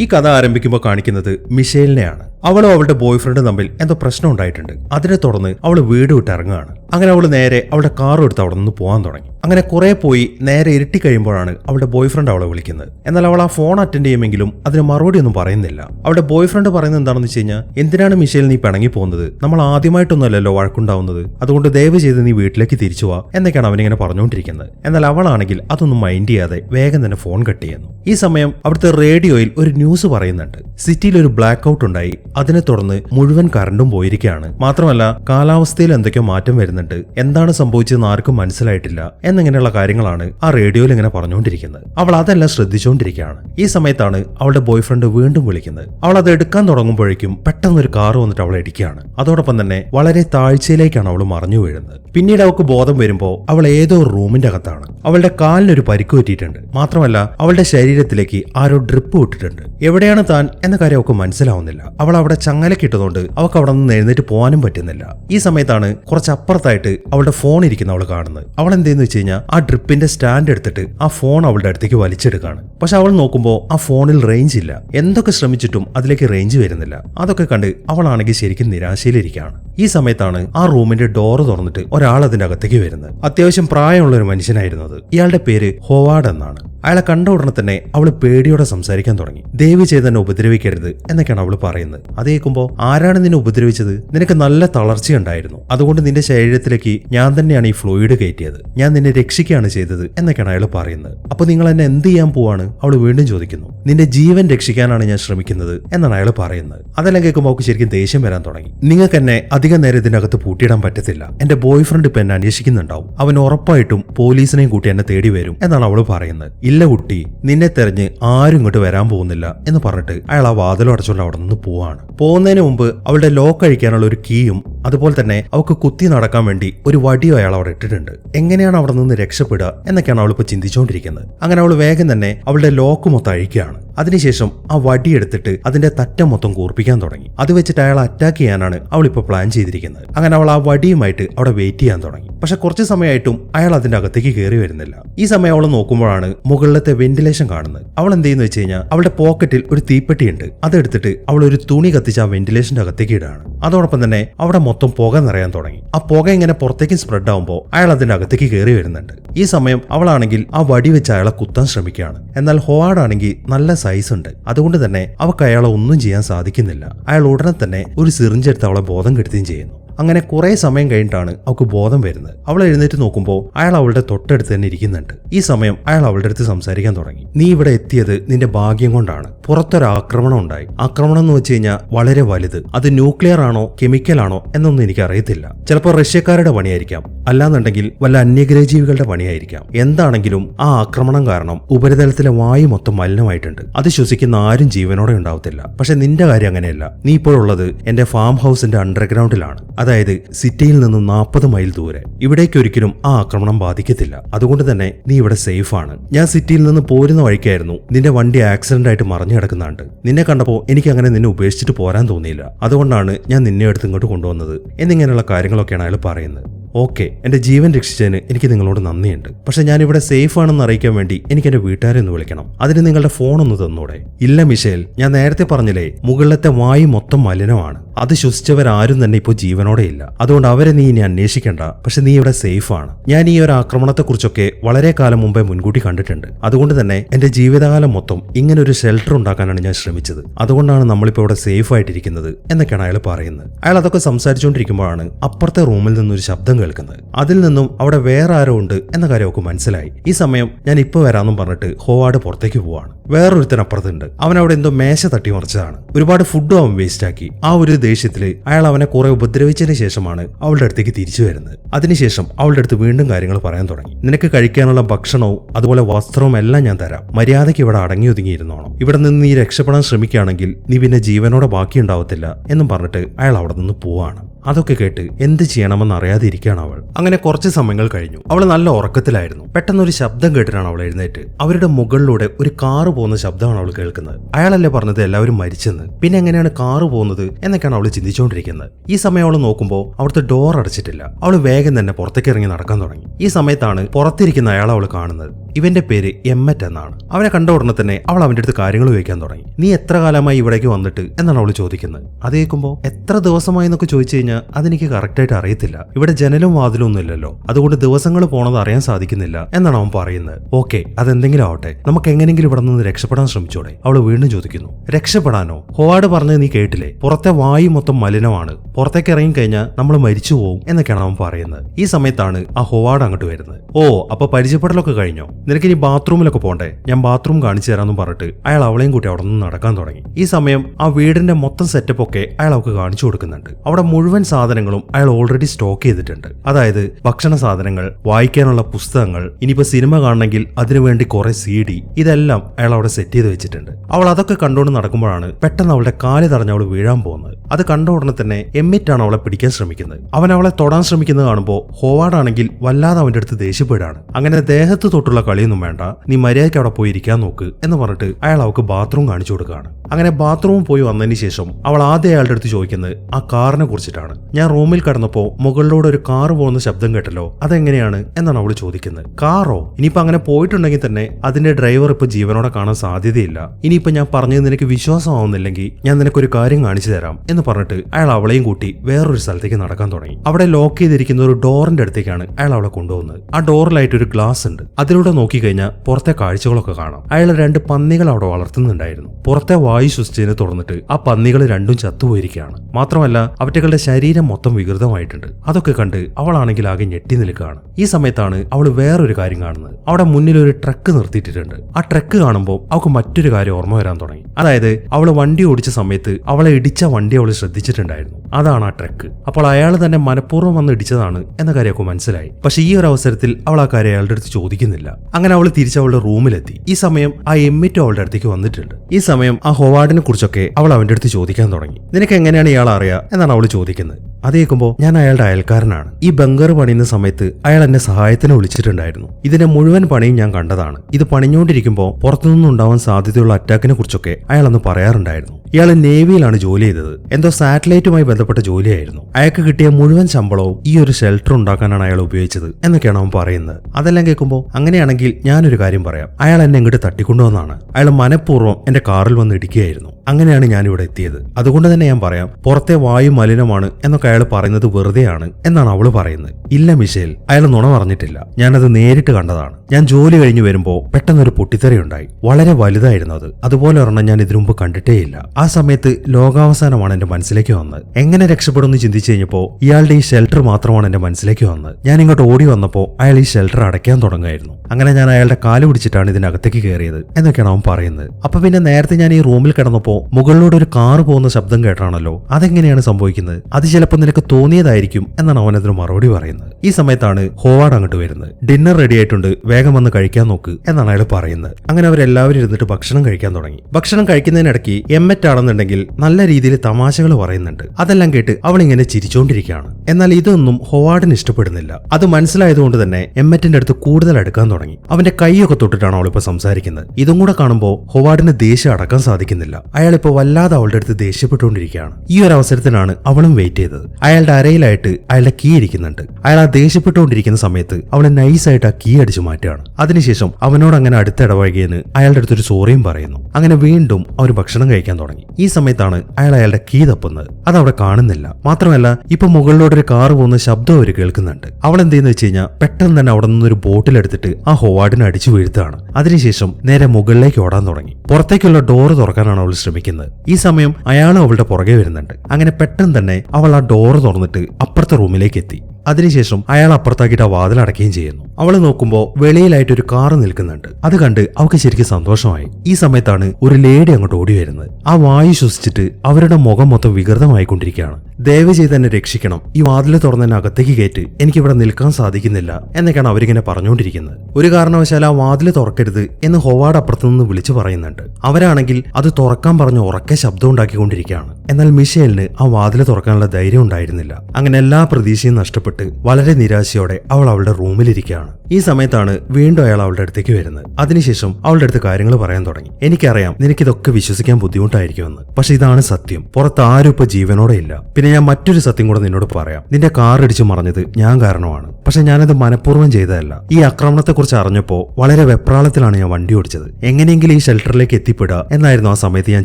ഈ കഥ ആരംഭിക്കുമ്പോൾ കാണിക്കുന്നത് മിഷേലിനെയാണ്. അവളും അവളുടെ ബോയ് ഫ്രണ്ടും തമ്മിൽ എന്തോ പ്രശ്നം ഉണ്ടായിട്ടുണ്ട്. അതിനെ തുടർന്ന് അവൾ വീട് വിട്ട് ഇറങ്ങുകയാണ്. അങ്ങനെ അവൾ നേരെ അവളുടെ കാർ എടുത്ത് അവിടെ നിന്ന് പോകാൻ തുടങ്ങി. അങ്ങനെ കുറെ പോയി നേരെ ഇരുട്ടി കഴിയുമ്പോഴാണ് അവളുടെ ബോയ് ഫ്രണ്ട് അവളെ വിളിക്കുന്നത്. എന്നാൽ അവൾ ആ ഫോൺ അറ്റൻഡ് ചെയ്യുമെങ്കിലും അതിന് മറുപടി ഒന്നും പറയുന്നില്ല. അവളുടെ ബോയ് ഫ്രണ്ട് പറയുന്നത് എന്താണെന്ന് വെച്ച് കഴിഞ്ഞാൽ എന്തിനാണ് മിഷേൽ നീ പിണങ്ങി പോകുന്നത്? നമ്മൾ ആദ്യമായിട്ടൊന്നുമല്ലല്ലോ വഴക്കുണ്ടാവുന്നത്. അതുകൊണ്ട് ദയവ് ചെയ്ത് നീ വീട്ടിലേക്ക് തിരിച്ചു വാ എന്നൊക്കെയാണ് അവനിങ്ങനെ പറഞ്ഞുകൊണ്ടിരിക്കുന്നത്. എന്നാൽ അവളാണെങ്കിൽ അതൊന്നും മൈൻഡ് ചെയ്യാതെ വേഗം തന്നെ ഫോൺ കട്ട് ചെയ്യുന്നു. ഈ സമയം അവിടുത്തെ റേഡിയോയിൽ ഒരു ന്യൂസ് പറയുന്നുണ്ട്. സിറ്റിയിൽ ഒരു ബ്ലാക്ക് ഔട്ട് ഉണ്ടായി. അതിനെ തുടർന്ന് മുഴുവൻ കറണ്ടും പോയിരിക്കുകയാണ്. മാത്രമല്ല കാലാവസ്ഥയിൽ എന്തൊക്കെയോ മാറ്റം വരുന്നുണ്ട്. എന്താണ് സംഭവിച്ചതെന്ന് ആർക്കും മനസ്സിലായിട്ടില്ല. എന്നിങ്ങനെയുള്ള കാര്യങ്ങളാണ് ആ റേഡിയോയിൽ ഇങ്ങനെ പറഞ്ഞുകൊണ്ടിരിക്കുന്നത്. അവൾ അതെല്ലാം ശ്രദ്ധിച്ചുകൊണ്ടിരിക്കുകയാണ്. ഈ സമയത്താണ് അവളുടെ ബോയ് ഫ്രണ്ട് വീണ്ടും വിളിക്കുന്നത്. അവൾ അത് എടുക്കാൻ തുടങ്ങുമ്പോഴേക്കും പെട്ടെന്ന് ഒരു കാറ് വന്നിട്ട് അവൾ ഇടിക്കുകയാണ്. അതോടൊപ്പം തന്നെ വളരെ താഴ്ചയിലേക്കാണ് അവൾ മറിഞ്ഞു വീഴുന്നത്. പിന്നീട് അവൾക്ക് ബോധം വരുമ്പോൾ അവൾ ഏതോ റൂമിന്റെ അകത്താണ്. അവളുടെ കാലിനൊരു പരിക്ക് പറ്റിയിട്ടുണ്ട്. മാത്രമല്ല അവളുടെ ശരീരത്തിലേക്ക് ആരോ ഡ്രിപ്പ് വിട്ടിട്ടുണ്ട്. എവിടെയാണ് താൻ എന്ന കാര്യം അവൾക്ക് മനസ്സിലാവുന്നില്ല. അവൾ അവിടെ ചങ്ങലക്കിട്ടതുകൊണ്ട് അവൾക്ക് അവിടെ നിന്ന് എഴുന്നേറ്റ് പോകാനും പറ്റുന്നില്ല. ഈ സമയത്താണ് കുറച്ച് അപ്പുറത്തായിട്ട് അവളുടെ ഫോൺ ഇരിക്കുന്ന അവൾ കാണുന്നത്. അവൾ എന്തെന്ന് വെച്ച് കഴിഞ്ഞാൽ ആ ഡ്രിപ്പിന്റെ സ്റ്റാൻഡ് എടുത്തിട്ട് ആ ഫോൺ അവളുടെ അടുത്തേക്ക് വലിച്ചെടുക്കാണ്. പക്ഷെ അവൾ നോക്കുമ്പോൾ ആ ഫോണിൽ റേഞ്ച് ഇല്ല. എന്തൊക്കെ ശ്രമിച്ചിട്ടും അതിലേക്ക് റേഞ്ച് വരുന്നില്ല. അതൊക്കെ കണ്ട് അവളാണെങ്കിൽ ശരിക്കും നിരാശയിലിരിക്കുകയാണ്. ഈ സമയത്താണ് ആ റൂമിന്റെ ഡോറ് തുറന്നിട്ട് ഒരാൾ അതിന്റെ അകത്തേക്ക് വരുന്നത്. അത്യാവശ്യം പ്രായമുള്ള ഒരു മനുഷ്യനായിരുന്നു അത്. ഇയാളുടെ പേര് ഹോവാർഡ് എന്നാണ്. അയാളെ കണ്ട ഉടനെ തന്നെ അവൾ പേടിയോടെ സംസാരിക്കാൻ തുടങ്ങി. ദേവി ചെയ്ത് തന്നെ ഉപദ്രവിക്കരുത് എന്നൊക്കെയാണ് അവൾ പറയുന്നത്. അത് കേൾക്കുമ്പോൾ ആരാണ് നിന്നെ ഉപദ്രവിച്ചത്? നിനക്ക് നല്ല തളർച്ചയുണ്ടായിരുന്നു. അതുകൊണ്ട് നിന്റെ ശരീരത്തിലേക്ക് ഞാൻ തന്നെയാണ് ഈ ഫ്ലൂയിഡ് കയറ്റിയത്. ഞാൻ നിന്നെ രക്ഷിക്കുകയാണ് ചെയ്തത് എന്നൊക്കെയാണ് അയാൾ പറയുന്നത്. അപ്പൊ നിങ്ങൾ എന്നെ എന്ത് ചെയ്യാൻ പോവാണ്? അവൾ വീണ്ടും ചോദിക്കുന്നു. നിന്റെ ജീവൻ രക്ഷിക്കാനാണ് ഞാൻ ശ്രമിക്കുന്നത് എന്നാണ് അയാൾ പറയുന്നത്. അതെല്ലാം കേൾക്കുമ്പോൾ അവൾക്ക് ശരിക്കും ദേഷ്യം വരാൻ തുടങ്ങി. നിങ്ങൾക്ക് എന്നെ അധികം നേരം ഇതിനകത്ത് പൂട്ടിയിടാൻ പറ്റത്തില്ല. എന്റെ ബോയ് ഫ്രണ്ട് ഇപ്പൊ എന്നെ അന്വേഷിക്കുന്നുണ്ടാവും. അവൻ ഉറപ്പായിട്ടും പോലീസിനെയും കൂട്ടി എന്നെ തേടി വരും എന്നാണ് അവൾ പറയുന്നത്. ഇല്ല കുട്ടി നിന്നെ തെരഞ്ഞ് ആരും ഇങ്ങോട്ട് വരാൻ പോകുന്നില്ല എന്ന് പറഞ്ഞിട്ട് അയാൾ ആ വാതിലും അടച്ചുകൊണ്ട് അവിടെ നിന്ന് പോവാണ്. പോകുന്നതിന് മുമ്പ് അവളുടെ ലോക്ക് അഴിക്കാനുള്ള ഒരു കീയും അതുപോലെ തന്നെ അവൾക്ക് കുത്തി നടക്കാൻ വേണ്ടി ഒരു വടിയും അയാൾ അവിടെ ഇട്ടിട്ടുണ്ട്. എങ്ങനെയാണ് അവിടെ നിന്ന് രക്ഷപ്പെടുക എന്നൊക്കെയാണ് അവൾ ഇപ്പോൾ ചിന്തിച്ചുകൊണ്ടിരിക്കുന്നത് അങ്ങനെ അവൾ വേഗം തന്നെ അവളുടെ ലോക്ക് മൊത്തം അഴിക്കുകയാണ്. അതിനുശേഷം ആ വടി എടുത്തിട്ട് അതിന്റെ തറ്റം മൊത്തം കൂർപ്പിക്കാൻ തുടങ്ങി. അത് വെച്ചിട്ട് അയാൾ അറ്റാക്ക് ചെയ്യാനാണ് അവൾ ഇപ്പോൾ പ്ലാൻ ചെയ്തിരിക്കുന്നത്. അങ്ങനെ അവൾ ആ വടിയുമായിട്ട് അവിടെ വെയിറ്റ് ചെയ്യാൻ തുടങ്ങി. പക്ഷെ കുറച്ച് സമയമായിട്ടും അയാൾ അതിന്റെ അകത്തേക്ക് കയറി വരുന്നില്ല. ഈ സമയം അവൾ നോക്കുമ്പോഴാണ് മുകളിലത്തെ വെന്റിലേഷൻ കാണുന്നത്. അവൾ എന്ത് ചെയ്യുന്നു വെച്ച് കഴിഞ്ഞാൽ അവളുടെ പോക്കറ്റിൽ ഒരു തീപ്പെട്ടി ഉണ്ട് അതെടുത്തിട്ട് അവൾ ഒരു തുണി കത്തിച്ച് ആ വെന്റിലേഷന്റെ അകത്തേക്ക് ഇടാണ് അതോടൊപ്പം തന്നെ അവിടെ മൊത്തം പുക നിറയാൻ തുടങ്ങി. ആ പുക ഇങ്ങനെ പുറത്തേക്ക് സ്പ്രെഡ് ആവുമ്പോൾ അയാൾ അതിന്റെ അകത്തേക്ക് കയറി വരുന്നുണ്ട് ഈ സമയം അവളാണെങ്കിൽ ആ വടി വെച്ച് അയാളെ കുത്താൻ ശ്രമിക്കുകയാണ്. എന്നാൽ ഹോവാർഡ് ആണെങ്കിൽ നല്ല സൈസ് ഉണ്ട്. അതുകൊണ്ട് തന്നെ അവൾക്ക് അയാളെ ഒന്നും ചെയ്യാൻ സാധിക്കുന്നില്ല. അയാൾ ഉടനെ തന്നെ ഒരു സിറിഞ്ചെടുത്ത് അവളെ ബോധം കെടുത്തുകയും ചെയ്യുന്നു. അങ്ങനെ കുറേ സമയം കഴിഞ്ഞിട്ടാണ് അവൾക്ക് ബോധം വരുന്നത്. അവൾ എഴുന്നേറ്റ് നോക്കുമ്പോൾ അയാൾ അവളുടെ തൊട്ടടുത്ത് തന്നെ ഇരിക്കുന്നുണ്ട്. ഈ സമയം അയാൾ അവളുടെ അടുത്ത് സംസാരിക്കാൻ തുടങ്ങി. നീ ഇവിടെ എത്തിയത് നിന്റെ ഭാഗ്യം കൊണ്ടാണ്. പുറത്തൊരു ആക്രമണം ഉണ്ടായി. ആക്രമണം എന്ന് വെച്ച് കഴിഞ്ഞാൽ വളരെ വലുത്. അത് ന്യൂക്ലിയർ ആണോ കെമിക്കൽ ആണോ എന്നൊന്നും എനിക്ക് അറിയത്തില്ല ചിലപ്പോൾ റഷ്യക്കാരുടെ പണിയായിരിക്കാം. അല്ലാന്നുണ്ടെങ്കിൽ വല്ല അന്യഗ്രഹജീവികളുടെ പണിയായിരിക്കാം. എന്താണെങ്കിലും ആ ആക്രമണം കാരണം ഉപരിതലത്തിലെ വായു മൊത്തം മലിനമായിട്ടുണ്ട്. അത് ശ്വസിക്കുന്ന ആരും ജീവനോടെ ഉണ്ടാവത്തില്ല. പക്ഷെ നിന്റെ കാര്യം അങ്ങനെയല്ല. നീ ഇപ്പോഴുള്ളത് എന്റെ ഫാം ഹൗസിന്റെ അണ്ടർഗ്രൗണ്ടിലാണ്. അതായത് സിറ്റിയിൽ നിന്നും നാൽപ്പത് മൈൽ ദൂരെ. ഇവിടേക്ക് ഒരിക്കലും ആ ആക്രമണം ബാധിക്കത്തില്ല. അതുകൊണ്ട് തന്നെ നീ ഇവിടെ സേഫ് ആണ്. ഞാൻ സിറ്റിയിൽ നിന്ന് പോരുന്ന വഴിക്കായിരുന്നു നിന്റെ വണ്ടി ആക്സിഡന്റ് ആയിട്ട് മറിഞ്ഞു കിടക്കുന്നുണ്ട്. നിന്നെ കണ്ടപ്പോൾ എനിക്ക് അങ്ങനെ നിന്നെ ഉപേക്ഷിച്ചിട്ട് പോരാൻ തോന്നിയില്ല. അതുകൊണ്ടാണ് ഞാൻ നിന്നെ അടുത്ത് ഇങ്ങോട്ട് കൊണ്ടുവന്നത് എന്നിങ്ങനെയുള്ള കാര്യങ്ങളൊക്കെയാണ് അയാൾ പറയുന്നത്. ഓക്കെ എന്റെ ജീവൻ രക്ഷിച്ചതിന് എനിക്ക് നിങ്ങളോട് നന്ദിയുണ്ട്. പക്ഷെ ഞാൻ ഇവിടെ സേഫ് ആണെന്ന് അറിയിക്കാൻ വേണ്ടി എനിക്ക് എന്റെ വീട്ടുകാരെ ഒന്ന് വിളിക്കണം. അതിന് നിങ്ങളുടെ ഫോൺ ഒന്ന് തന്നൂടെ. ഇല്ല മിഷേൽ. ഞാൻ നേരത്തെ പറഞ്ഞില്ലേ മുകളിലത്തെ വായു മൊത്തം മലിനമാണ്. അത് ശ്വസിച്ചവരാരും തന്നെ ഇപ്പോൾ ജീവനോടെ ഇല്ല. അതുകൊണ്ട് അവരെ നീ ഇനി അന്വേഷിക്കേണ്ട. പക്ഷെ നീ ഇവിടെ സേഫ് ആണ് ഞാൻ ഈ ഒരു ആക്രമണത്തെക്കുറിച്ചൊക്കെ വളരെ കാലം മുമ്പേ മുൻകൂട്ടി കണ്ടിട്ടുണ്ട്. അതുകൊണ്ട് തന്നെ എന്റെ ജീവിതകാലം മൊത്തം ഇങ്ങനെ ഒരു ഷെൽട്ടർ ഉണ്ടാക്കാനാണ് ഞാൻ ശ്രമിച്ചത്. അതുകൊണ്ടാണ് നമ്മളിപ്പോൾ ഇവിടെ സേഫ് ആയിട്ടിരിക്കുന്നത് എന്നൊക്കെയാണ് അയാൾ പറയുന്നത്. അയാൾ അതൊക്കെ സംസാരിച്ചുകൊണ്ടിരിക്കുമ്പോഴാണ് അപ്പുറത്തെ റൂമിൽ നിന്നൊരു ശബ്ദം കേൾക്കുന്നത്. അതിൽ നിന്നും അവിടെ വേറെ ആരോ ഉണ്ട് എന്ന കാര്യം അവർക്ക് മനസ്സിലായി. ഈ സമയം ഞാൻ ഇപ്പൊ വരാമെന്നും പറഞ്ഞിട്ട് ഹോവാർഡ് പുറത്തേക്ക് പോവാണ്. വേറൊരുത്തൻ അപ്പുറത്തുണ്ട് അവൻ അവിടെ എന്തോ മേശ തട്ടി മറിച്ചതാണ്. ഒരുപാട് ഫുഡും അവൻ വേസ്റ്റ് ആക്കി. ആ ഒരു ദേഷ്യത്തിൽ അയാൾ അവനെ കുറെ ഉപദ്രവിച്ചതിന് ശേഷമാണ് അവളുടെ അടുത്തേക്ക് തിരിച്ചു വരുന്നത്. അതിനുശേഷം അവളുടെ അടുത്ത് വീണ്ടും കാര്യങ്ങൾ പറയാൻ തുടങ്ങി. നിനക്ക് കഴിക്കാനുള്ള ഭക്ഷണവും അതുപോലെ വസ്ത്രവും എല്ലാം ഞാൻ തരാം. മര്യാദയ്ക്ക് ഇവിടെ അടങ്ങി ഒതുങ്ങിയിരുന്നോണം. ഇവിടെ നിന്ന് നീ രക്ഷപ്പെടാൻ ശ്രമിക്കുകയാണെങ്കിൽ നീ പിന്നെ ജീവനോടെ ബാക്കി ഉണ്ടാവത്തില്ല എന്നും പറഞ്ഞിട്ട് അയാൾ അവിടെ നിന്ന് പോവാണ്. അതൊക്കെ കേട്ട് എന്ത് ചെയ്യണമെന്ന് അറിയാതിരിക്കുകയാണ് അവൾ. അങ്ങനെ കുറച്ച് സമയങ്ങൾ കഴിഞ്ഞു. അവൾ നല്ല ഉറക്കത്തിലായിരുന്നു. പെട്ടെന്ന് ഒരു ശബ്ദം കേട്ടിട്ടാണ് അവൾ എഴുന്നേറ്റ്. അവരുടെ മുകളിലൂടെ ഒരു കാറ് പോകുന്ന ശബ്ദമാണ് അവൾ കേൾക്കുന്നത്. അയാളല്ലേ പറഞ്ഞത് എല്ലാവരും മരിച്ചെന്ന്. പിന്നെ എങ്ങനെയാണ് കാറ് പോകുന്നത് എന്നൊക്കെയാണ് അവൾ ചിന്തിച്ചുകൊണ്ടിരിക്കുന്നത്. ഈ സമയം അവൾ നോക്കുമ്പോൾ അവിടുത്തെ ഡോർ അടച്ചിട്ടില്ല. അവൾ വേഗം തന്നെ പുറത്തേക്ക് ഇറങ്ങി നടക്കാൻ തുടങ്ങി. ഈ സമയത്താണ് പുറത്തിരിക്കുന്ന അയാൾ അവൾ കാണുന്നത്. ഇവന്റെ പേര് എമ്മറ്റ് എന്നാണ്. അവനെ കണ്ട ഉടനെ തന്നെ അവൾ അവന്റെ അടുത്ത് കാര്യങ്ങൾ ചോദിക്കാൻ തുടങ്ങി. നീ എത്ര കാലമായി ഇവിടേക്ക് വന്നിട്ട്? എന്നാണ് അവൾ ചോദിക്കുന്നത്. അത് കേൾക്കുമ്പോൾ എത്ര ദിവസമായി എന്നൊക്കെ ചോദിച്ചു കഴിഞ്ഞാൽ അതെനിക്ക് കറക്റ്റായിട്ട് അറിയത്തില്ല. ഇവിടെ ജനലും വാതിലും ഒന്നും ഇല്ലല്ലോ. അതുകൊണ്ട് ദിവസങ്ങൾ പോണത് അറിയാൻ സാധിക്കുന്നില്ല എന്നാണ് അവൻ പറയുന്നത്. ഓക്കെ അതെന്തെങ്കിലും ആവട്ടെ. നമുക്ക് എങ്ങനെയെങ്കിലും ഇവിടെ നിന്ന് രക്ഷപ്പെടാൻ ശ്രമിച്ചോടെ? അവൾ വീണ്ടും ചോദിക്കുന്നു. രക്ഷപ്പെടാനോ? ഹോവാർഡ് പറഞ്ഞത് നീ കേട്ടില്ലേ? പുറത്തെ വായു മൊത്തം മലിനമാണ്. പുറത്തേക്ക് ഇറങ്ങി കഴിഞ്ഞാൽ നമ്മൾ മരിച്ചു പോവും എന്നൊക്കെയാണ് അവൻ പറയുന്നത്. ഈ സമയത്താണ് ആ ഹോവാർഡ് അങ്ങോട്ട് വരുന്നത്. ഓ അപ്പൊ പരിചയപ്പെടലൊക്കെ കഴിഞ്ഞോ? നിനക്ക് ഇനി ബാത്റൂമിലൊക്കെ പോണ്ടേ? ഞാൻ ബാത്റൂം കാണിച്ചു തരാമെന്ന് പറഞ്ഞിട്ട് അയാൾ അവളെയും കൂട്ടി അവിടെ നിന്ന് നടക്കാൻ തുടങ്ങി. ഈ സമയം ആ വീടിന്റെ മൊത്തം സെറ്റപ്പ് ഒക്കെ അയാൾ അവൾക്ക് കാണിച്ചു കൊടുക്കുന്നുണ്ട്. അവിടെ മുഴുവൻ സാധനങ്ങളും അയാൾ ഓൾറെഡി സ്റ്റോക്ക് ചെയ്തിട്ടുണ്ട്. അതായത് ഭക്ഷണ സാധനങ്ങൾ വായിക്കാനുള്ള പുസ്തകങ്ങൾ ഇനിയിപ്പോ സിനിമ കാണണമെങ്കിൽ അതിനുവേണ്ടി കുറെ സി ഡി ഇതെല്ലാം അയാൾ അവിടെ സെറ്റ് ചെയ്ത് വെച്ചിട്ടുണ്ട്. അവൾ അതൊക്കെ കണ്ടുകൊണ്ട് നടക്കുമ്പോഴാണ് പെട്ടെന്ന് അവളുടെ കാൽ തടഞ്ഞ് അവൾ വീഴാൻ പോകുന്നത്. അത് കണ്ട ഉടനെ തന്നെ എമ്മിറ്റാണ് അവളെ പിടിക്കാൻ ശ്രമിക്കുന്നത്. അവൻ അവളെ തൊടാൻ ശ്രമിക്കുന്നത് കാണുമ്പോൾ ഹോവാർഡ് ആണെങ്കിൽ വല്ലാതെ അവന്റെ അടുത്ത് ദേഷ്യപ്പെടാണ് അങ്ങനെ ദേഹത്ത് തൊട്ടുള്ള കളിയൊന്നും വേണ്ട. നീ മര്യാദയ്ക്ക് അവിടെ പോയി ഇരിക്കാൻ നോക്ക് എന്ന് പറഞ്ഞിട്ട് അയാൾ അവൾക്ക് ബാത്റൂം കാണിച്ചു കൊടുക്കുകയാണ്. അങ്ങനെ ബാത്റൂമിൽ പോയി വന്നതിന് ശേഷം അവൾ ആദ്യം അയാളുടെ അടുത്ത് ചോദിക്കുന്നത് ആ കാറിനെ കുറിച്ചിട്ടാണ്. ഞാൻ റൂമിൽ കടന്നപ്പോൾ മുകളിലൂടെ ഒരു കാർ പോകുന്ന ശബ്ദം കേട്ടല്ലോ. അതെങ്ങനെയാണ്? എന്നാണ് അവൾ ചോദിക്കുന്നത്. കാറോ? ഇനിയിപ്പോ അങ്ങനെ പോയിട്ടുണ്ടെങ്കിൽ തന്നെ അതിന്റെ ഡ്രൈവർ ഇപ്പൊ ജീവനോടെ കാണാൻ സാധ്യതയില്ല. ഇനിയിപ്പോ ഞാൻ പറഞ്ഞത് നിനക്ക് വിശ്വാസമാവുന്നില്ലെങ്കിൽ ഞാൻ നിനക്കൊരു കാര്യം കാണിച്ചു തരാം. എന്ന് പറഞ്ഞിട്ട് അയാൾ അവളെയും കൂട്ടി വേറൊരു സ്ഥലത്തേക്ക് നടക്കാൻ തുടങ്ങി. അവിടെ ലോക്ക് ചെയ്തിരിക്കുന്ന ഒരു ഡോറിന്റെ അടുത്തേക്കാണ് അയാൾ അവളെ കൊണ്ടുപോകുന്നത്. ആ ഡോറിലായിട്ട് ഒരു ഗ്ലാസ് ഉണ്ട്. അതിലൂടെ നോക്കിക്കഴിഞ്ഞാൽ പുറത്തെ കാഴ്ചകളൊക്കെ കാണാം. അയാൾ രണ്ട് പന്നികൾ അവിടെ വളർത്തുന്നുണ്ടായിരുന്നു. പുറത്തെ വായു ശ്വസിച്ചതിനെ തുടർന്നിട്ട് ആ പന്നികൾ രണ്ടും ചത്തുപോയിരിക്കുകയാണ്. മാത്രമല്ല അവറ്റകളുടെ ശരീരം മൊത്തം വികൃതമായിട്ടുണ്ട്. അതൊക്കെ കണ്ട് അവളാണെങ്കിൽ ആകെ ഞെട്ടി നിൽക്കുകയാണ്. ഈ സമയത്താണ് അവൾ വേറൊരു കാര്യം കാണുന്നത്. അവിടെ മുന്നിൽ ഒരു ട്രക്ക് നിർത്തിയിട്ടിട്ടുണ്ട്. ആ ട്രക്ക് കാണുമ്പോൾ അവൾക്ക് മറ്റൊരു കാര്യം ഓർമ്മ വരാൻ തുടങ്ങി. അതായത് അവൾ വണ്ടി ഓടിച്ച സമയത്ത് അവളെ ഇടിച്ച വണ്ടി അവൾ ശ്രദ്ധിച്ചിട്ടുണ്ടായിരുന്നു. അതാണ് ആ ട്രക്ക്. അപ്പോൾ അയാൾ തന്നെ മനഃപൂർവം വന്ന് ഇടിച്ചതാണ് എന്ന കാര്യം അവൾക്ക് മനസ്സിലായി. പക്ഷേ ഈ ഒരു അവസരത്തിൽ അവൾ ആ കാര്യം അയാളുടെ അടുത്ത് ചോദിക്കുന്നില്ല. അങ്ങനെ അവൾ തിരിച്ച് അവളുടെ റൂമിലെത്തി. ഈ സമയം ആ എമ്മിറ്റ് അവളുടെ അടുത്തേക്ക് വന്നിട്ടുണ്ട്. ഈ സമയം ആ ഹോവാർഡിനെ കുറിച്ചൊക്കെ അവൾ അവന്റെ അടുത്ത് ചോദിക്കാൻ തുടങ്ങി. നിനക്ക് എങ്ങനെയാണ് ഇയാൾ അറിയാ? എന്നാണ് അവൾ ചോദിക്കുന്നത്. അത് കേൾക്കുമ്പോൾ ഞാൻ അയാളുടെ അയൽക്കാരനാണ്. ഈ ബങ്കർ പണിയുന്ന സമയത്ത് അയാൾ എന്നെ സഹായത്തിന് വിളിച്ചിട്ടുണ്ടായിരുന്നു. ഇതിന്റെ മുഴുവൻ പണിയും ഞാൻ കണ്ടതാണ്. ഇത് പണിഞ്ഞുകൊണ്ടിരിക്കുമ്പോൾ പുറത്തുനിന്നുണ്ടാവാൻ സാധ്യതയുള്ള അറ്റാക്കിനെ കുറിച്ചൊക്കെ അയാൾ അന്ന് പറയാറുണ്ടായിരുന്നു. ഇയാൾ നേവിയിലാണ് ജോലി ചെയ്തത്. എന്തോ സാറ്റലൈറ്റുമായി ബന്ധപ്പെട്ട ജോലിയായിരുന്നു. അയാൾക്ക് കിട്ടിയ മുഴുവൻ ശമ്പളവും ഈ ഒരു ഷെൽട്ടർ ഉണ്ടാക്കാനാണ് അയാൾ ഉപയോഗിച്ചത് എന്നൊക്കെയാണ് അവൻ പറയുന്നത്. അതെല്ലാം കേൾക്കുമ്പോൾ അങ്ങനെയാണെങ്കിൽ ഞാനൊരു കാര്യം പറയാം. അയാൾ എന്നെ ഇങ്ങോട്ട് തട്ടിക്കൊണ്ടുവന്നാണ്. അയാൾ മനഃപൂർവം എന്റെ കാറിൽ വന്ന് ഇടിക്കുകയായിരുന്നു. അങ്ങനെയാണ് ഞാൻ ഇവിടെ എത്തിയത്. അതുകൊണ്ട് തന്നെ ഞാൻ പറയാം പുറത്തെ വായു മലിനമാണ് എന്നൊക്കെ അയാൾ പറയുന്നത് വെറുതെയാണ് എന്നാണ് അവൾ പറയുന്നത്. ഇല്ല മിഷേൽ അയാൾ നുണ പറഞ്ഞിട്ടില്ല. ഞാനത് നേരിട്ട് കണ്ടതാണ്. ഞാൻ ജോലി കഴിഞ്ഞു വരുമ്പോൾ പെട്ടെന്നൊരു പൊട്ടിത്തെറിയുണ്ടായി. വളരെ വലുതായിരുന്നു അത്. അതുപോലെ ഒരെണ്ണം ഞാൻ ഇതിനു മുമ്പ് കണ്ടിട്ടേയില്ല. ആ സമയത്ത് ലോകാവസാനമാണ് എന്റെ മനസ്സിലേക്ക് വന്നത്. എങ്ങനെ രക്ഷപ്പെടുമെന്ന് ചിന്തിച്ചു കഴിഞ്ഞപ്പോൾ ഇയാളുടെ ഈ ഷെൽട്ടർ മാത്രമാണ് എന്റെ മനസ്സിലേക്ക് വന്നത്. ഞാൻ ഇങ്ങോട്ട് ഓടി വന്നപ്പോൾ അയാൾ ഈ ഷെൽട്ടർ അടയ്ക്കാൻ തുടങ്ങുമായിരുന്നു അങ്ങനെ ഞാൻ അയാളുടെ കാൽ പിടിച്ചിട്ടാണ് ഇതിനകത്തേക്ക് കയറിയത് എന്നൊക്കെയാണ് അവൻ പറയുന്നത്. അപ്പൊ പിന്നെ നേരത്തെ ഞാൻ ഈ റൂമിൽ കിടന്നപ്പോൾ മുകളിലൂടെ ഒരു കാറ് പോകുന്ന ശബ്ദം കേട്ടാണല്ലോ. അതെങ്ങനെയാണ് സംഭവിക്കുന്നത്? അത് ചിലപ്പോൾ നിനക്ക് തോന്നിയതായിരിക്കും എന്നാണ് അവൻ അതിന് മറുപടി പറയുന്നത്. ഈ സമയത്താണ് ഹോവാർഡ് അങ്ങോട്ട് വരുന്നത്. ഡിന്നർ റെഡി ആയിട്ടുണ്ട്. വേഗം വന്ന് കഴിക്കാൻ നോക്ക് എന്നാണ് അയാൾ പറയുന്നത്. അങ്ങനെ അവരെല്ലാവരും ഇരുന്നിട്ട് ഭക്ഷണം കഴിക്കാൻ തുടങ്ങി. ഭക്ഷണം കഴിക്കുന്നതിനിടയ്ക്ക് എമ്മറ്റ് ആണെന്നുണ്ടെങ്കിൽ നല്ല രീതിയിൽ തമാശകൾ പറയുന്നുണ്ട്. അതെല്ലാം കേട്ട് അവൾ ഇങ്ങനെ ചിരിച്ചുകൊണ്ടിരിക്കുകയാണ് എന്നാൽ ഇതൊന്നും ഹോവാർഡിന് ഇഷ്ടപ്പെടുന്നില്ല. അത് മനസ്സിലായതുകൊണ്ട് തന്നെ എമ്മറ്റിന്റെ അടുത്ത് കൂടുതൽ അടുക്കാൻ തുടങ്ങി. അവന്റെ കൈയൊക്കെ തൊട്ടിട്ടാണ് അവളിപ്പോ സംസാരിക്കുന്നത്. ഇതും കൂടെ കാണുമ്പോൾ ഹോവാർഡിന് ദേഷ്യം അടക്കാൻ സാധിക്കുന്നില്ല. അയാൾ ഇപ്പോ വല്ലാതെ അവളുടെ അടുത്ത് ദേഷ്യപ്പെട്ടുകൊണ്ടിരിക്കുകയാണ്. ഈ ഒരു അവസരത്തിനാണ് അവളും വെയിറ്റ് ചെയ്തത്. അയാളുടെ അരയിലായിട്ട് അയാളുടെ കീ ഇരിക്കുന്നുണ്ട്. അയാൾ ആ ദേഷ്യപ്പെട്ടുകൊണ്ടിരിക്കുന്ന സമയത്ത് അവളെ നൈസായിട്ട് ആ കീ അടിച്ചു മാറ്റുകയാണ്. അതിനുശേഷം അവനോട് അങ്ങനെ അടുത്തിടപഴകിയെന്ന് അയാളുടെ അടുത്തൊരു സോറിയും പറയുന്നു. അങ്ങനെ വീണ്ടും അവർ ഭക്ഷണം കഴിക്കാൻ തുടങ്ങി. ഈ സമയത്താണ് അയാൾ അയാളുടെ കീ തപ്പുന്നത്. അത് അവിടെ കാണുന്നില്ല. മാത്രമല്ല ഇപ്പൊ മുകളിലോട്ട് ഒരു കാറ് പോകുന്ന ശബ്ദം അവർ കേൾക്കുന്നുണ്ട്. അവൾ എന്തെന്ന് വെച്ച് കഴിഞ്ഞാൽ പെട്ടെന്ന് തന്നെ അവിടെ നിന്നൊരു ഒരു ബോട്ടിലെടുത്തിട്ട് ആ ഹോവാർഡിനെ അടിച്ചു വീഴ്ത്തുകയാണ്. അതിനുശേഷം നേരെ മുകളിലേക്ക് ഓടാൻ തുടങ്ങി. പുറത്തേക്കുള്ള ഡോറ് തുറക്കാനാണ് അവൾ ശ്രമിക്കുന്നത്. ഈ സമയം അയാളും അവളുടെ പുറകെ വരുന്നുണ്ട്. അങ്ങനെ പെട്ടെന്ന് തന്നെ അവൾ ആ ഡോറ് തുറന്നിട്ട് അപ്പുറത്തെ റൂമിലേക്ക് എത്തി. അതിനുശേഷം അയാൾ അപ്പുറത്താക്കിയിട്ട് ആ വാതിൽ അടയ്ക്കുകയും ചെയ്യുന്നു. അവൾ നോക്കുമ്പോൾ വെളിയിലായിട്ട് ഒരു കാറ് നിൽക്കുന്നുണ്ട്. അത് കണ്ട് അവൾക്ക് ശരിക്കും സന്തോഷമായി. ഈ സമയത്താണ് ഒരു ലേഡി അങ്ങോട്ട് ഓടി വരുന്നത്. ആ വായു ശ്വസിച്ചിട്ട് അവരുടെ മുഖം മൊത്തം വികൃതമായിക്കൊണ്ടിരിക്കുകയാണ്. ദയവ് ചെയ്ത് എന്നെ രക്ഷിക്കണം. ഈ വാതിൽ തുറന്ന് എന്നെ അകത്തേക്ക് കയറ്റ്. എനിക്കിവിടെ നിൽക്കാൻ സാധിക്കുന്നില്ല എന്നൊക്കെയാണ് അവരിങ്ങനെ പറഞ്ഞുകൊണ്ടിരിക്കുന്നത്. ഒരു കാരണവശാൽ ആ വാതിൽ തുറക്കരുത് എന്ന് ഹൊവാർഡ് അപ്പുറത്തു നിന്ന് വിളിച്ചു പറയുന്നുണ്ട്. അവരാണെങ്കിൽ അത് തുറക്കാൻ പറഞ്ഞ് ഉറക്കെ ശബ്ദം ഉണ്ടാക്കിക്കൊണ്ടിരിക്കുകയാണ് എന്നാൽ മിഷേലിന് ആ വാതിൽ തുറക്കാനുള്ള ധൈര്യം ഉണ്ടായിരുന്നില്ല. അങ്ങനെ എല്ലാ പ്രതീക്ഷയും നഷ്ടപ്പെട്ട്. പറഞ്ഞിട്ട് വളരെ നിരാശയോടെ അവൾ അവളുടെ റൂമിലിരിക്കുകയാണ്. ഈ സമയത്താണ് വീണ്ടും അയാൾ അവളുടെ അടുത്തേക്ക് വരുന്നത്. അതിനുശേഷം അവളുടെ അടുത്ത് കാര്യങ്ങൾ പറയാൻ തുടങ്ങി. എനിക്കറിയാം നിനക്കിതൊക്കെ വിശ്വസിക്കാൻ ബുദ്ധിമുട്ടായിരിക്കുമെന്ന്. പക്ഷെ ഇതാണ് സത്യം. പുറത്ത് ആരും ഇപ്പൊ ജീവനോടെ ഇല്ല. പിന്നെ ഞാൻ മറ്റൊരു സത്യം കൂടെ നിന്നോട് പറയാം. നിന്റെ കാർ ഇടിച്ചു മറിഞ്ഞത് ഞാൻ കാരണമാണ്. പക്ഷെ ഞാനത് മനഃപൂർവം ചെയ്തതല്ല. ഈ ആക്രമണത്തെക്കുറിച്ച് അറിഞ്ഞപ്പോൾ വളരെ വെപ്രാളത്തിലാണ് ഞാൻ വണ്ടി ഓടിച്ചത്. എങ്ങനെയെങ്കിലും ഈ ഷെൽട്ടറിലേക്ക് എത്തിപ്പെടുക എന്നായിരുന്നു ആ സമയത്ത് ഞാൻ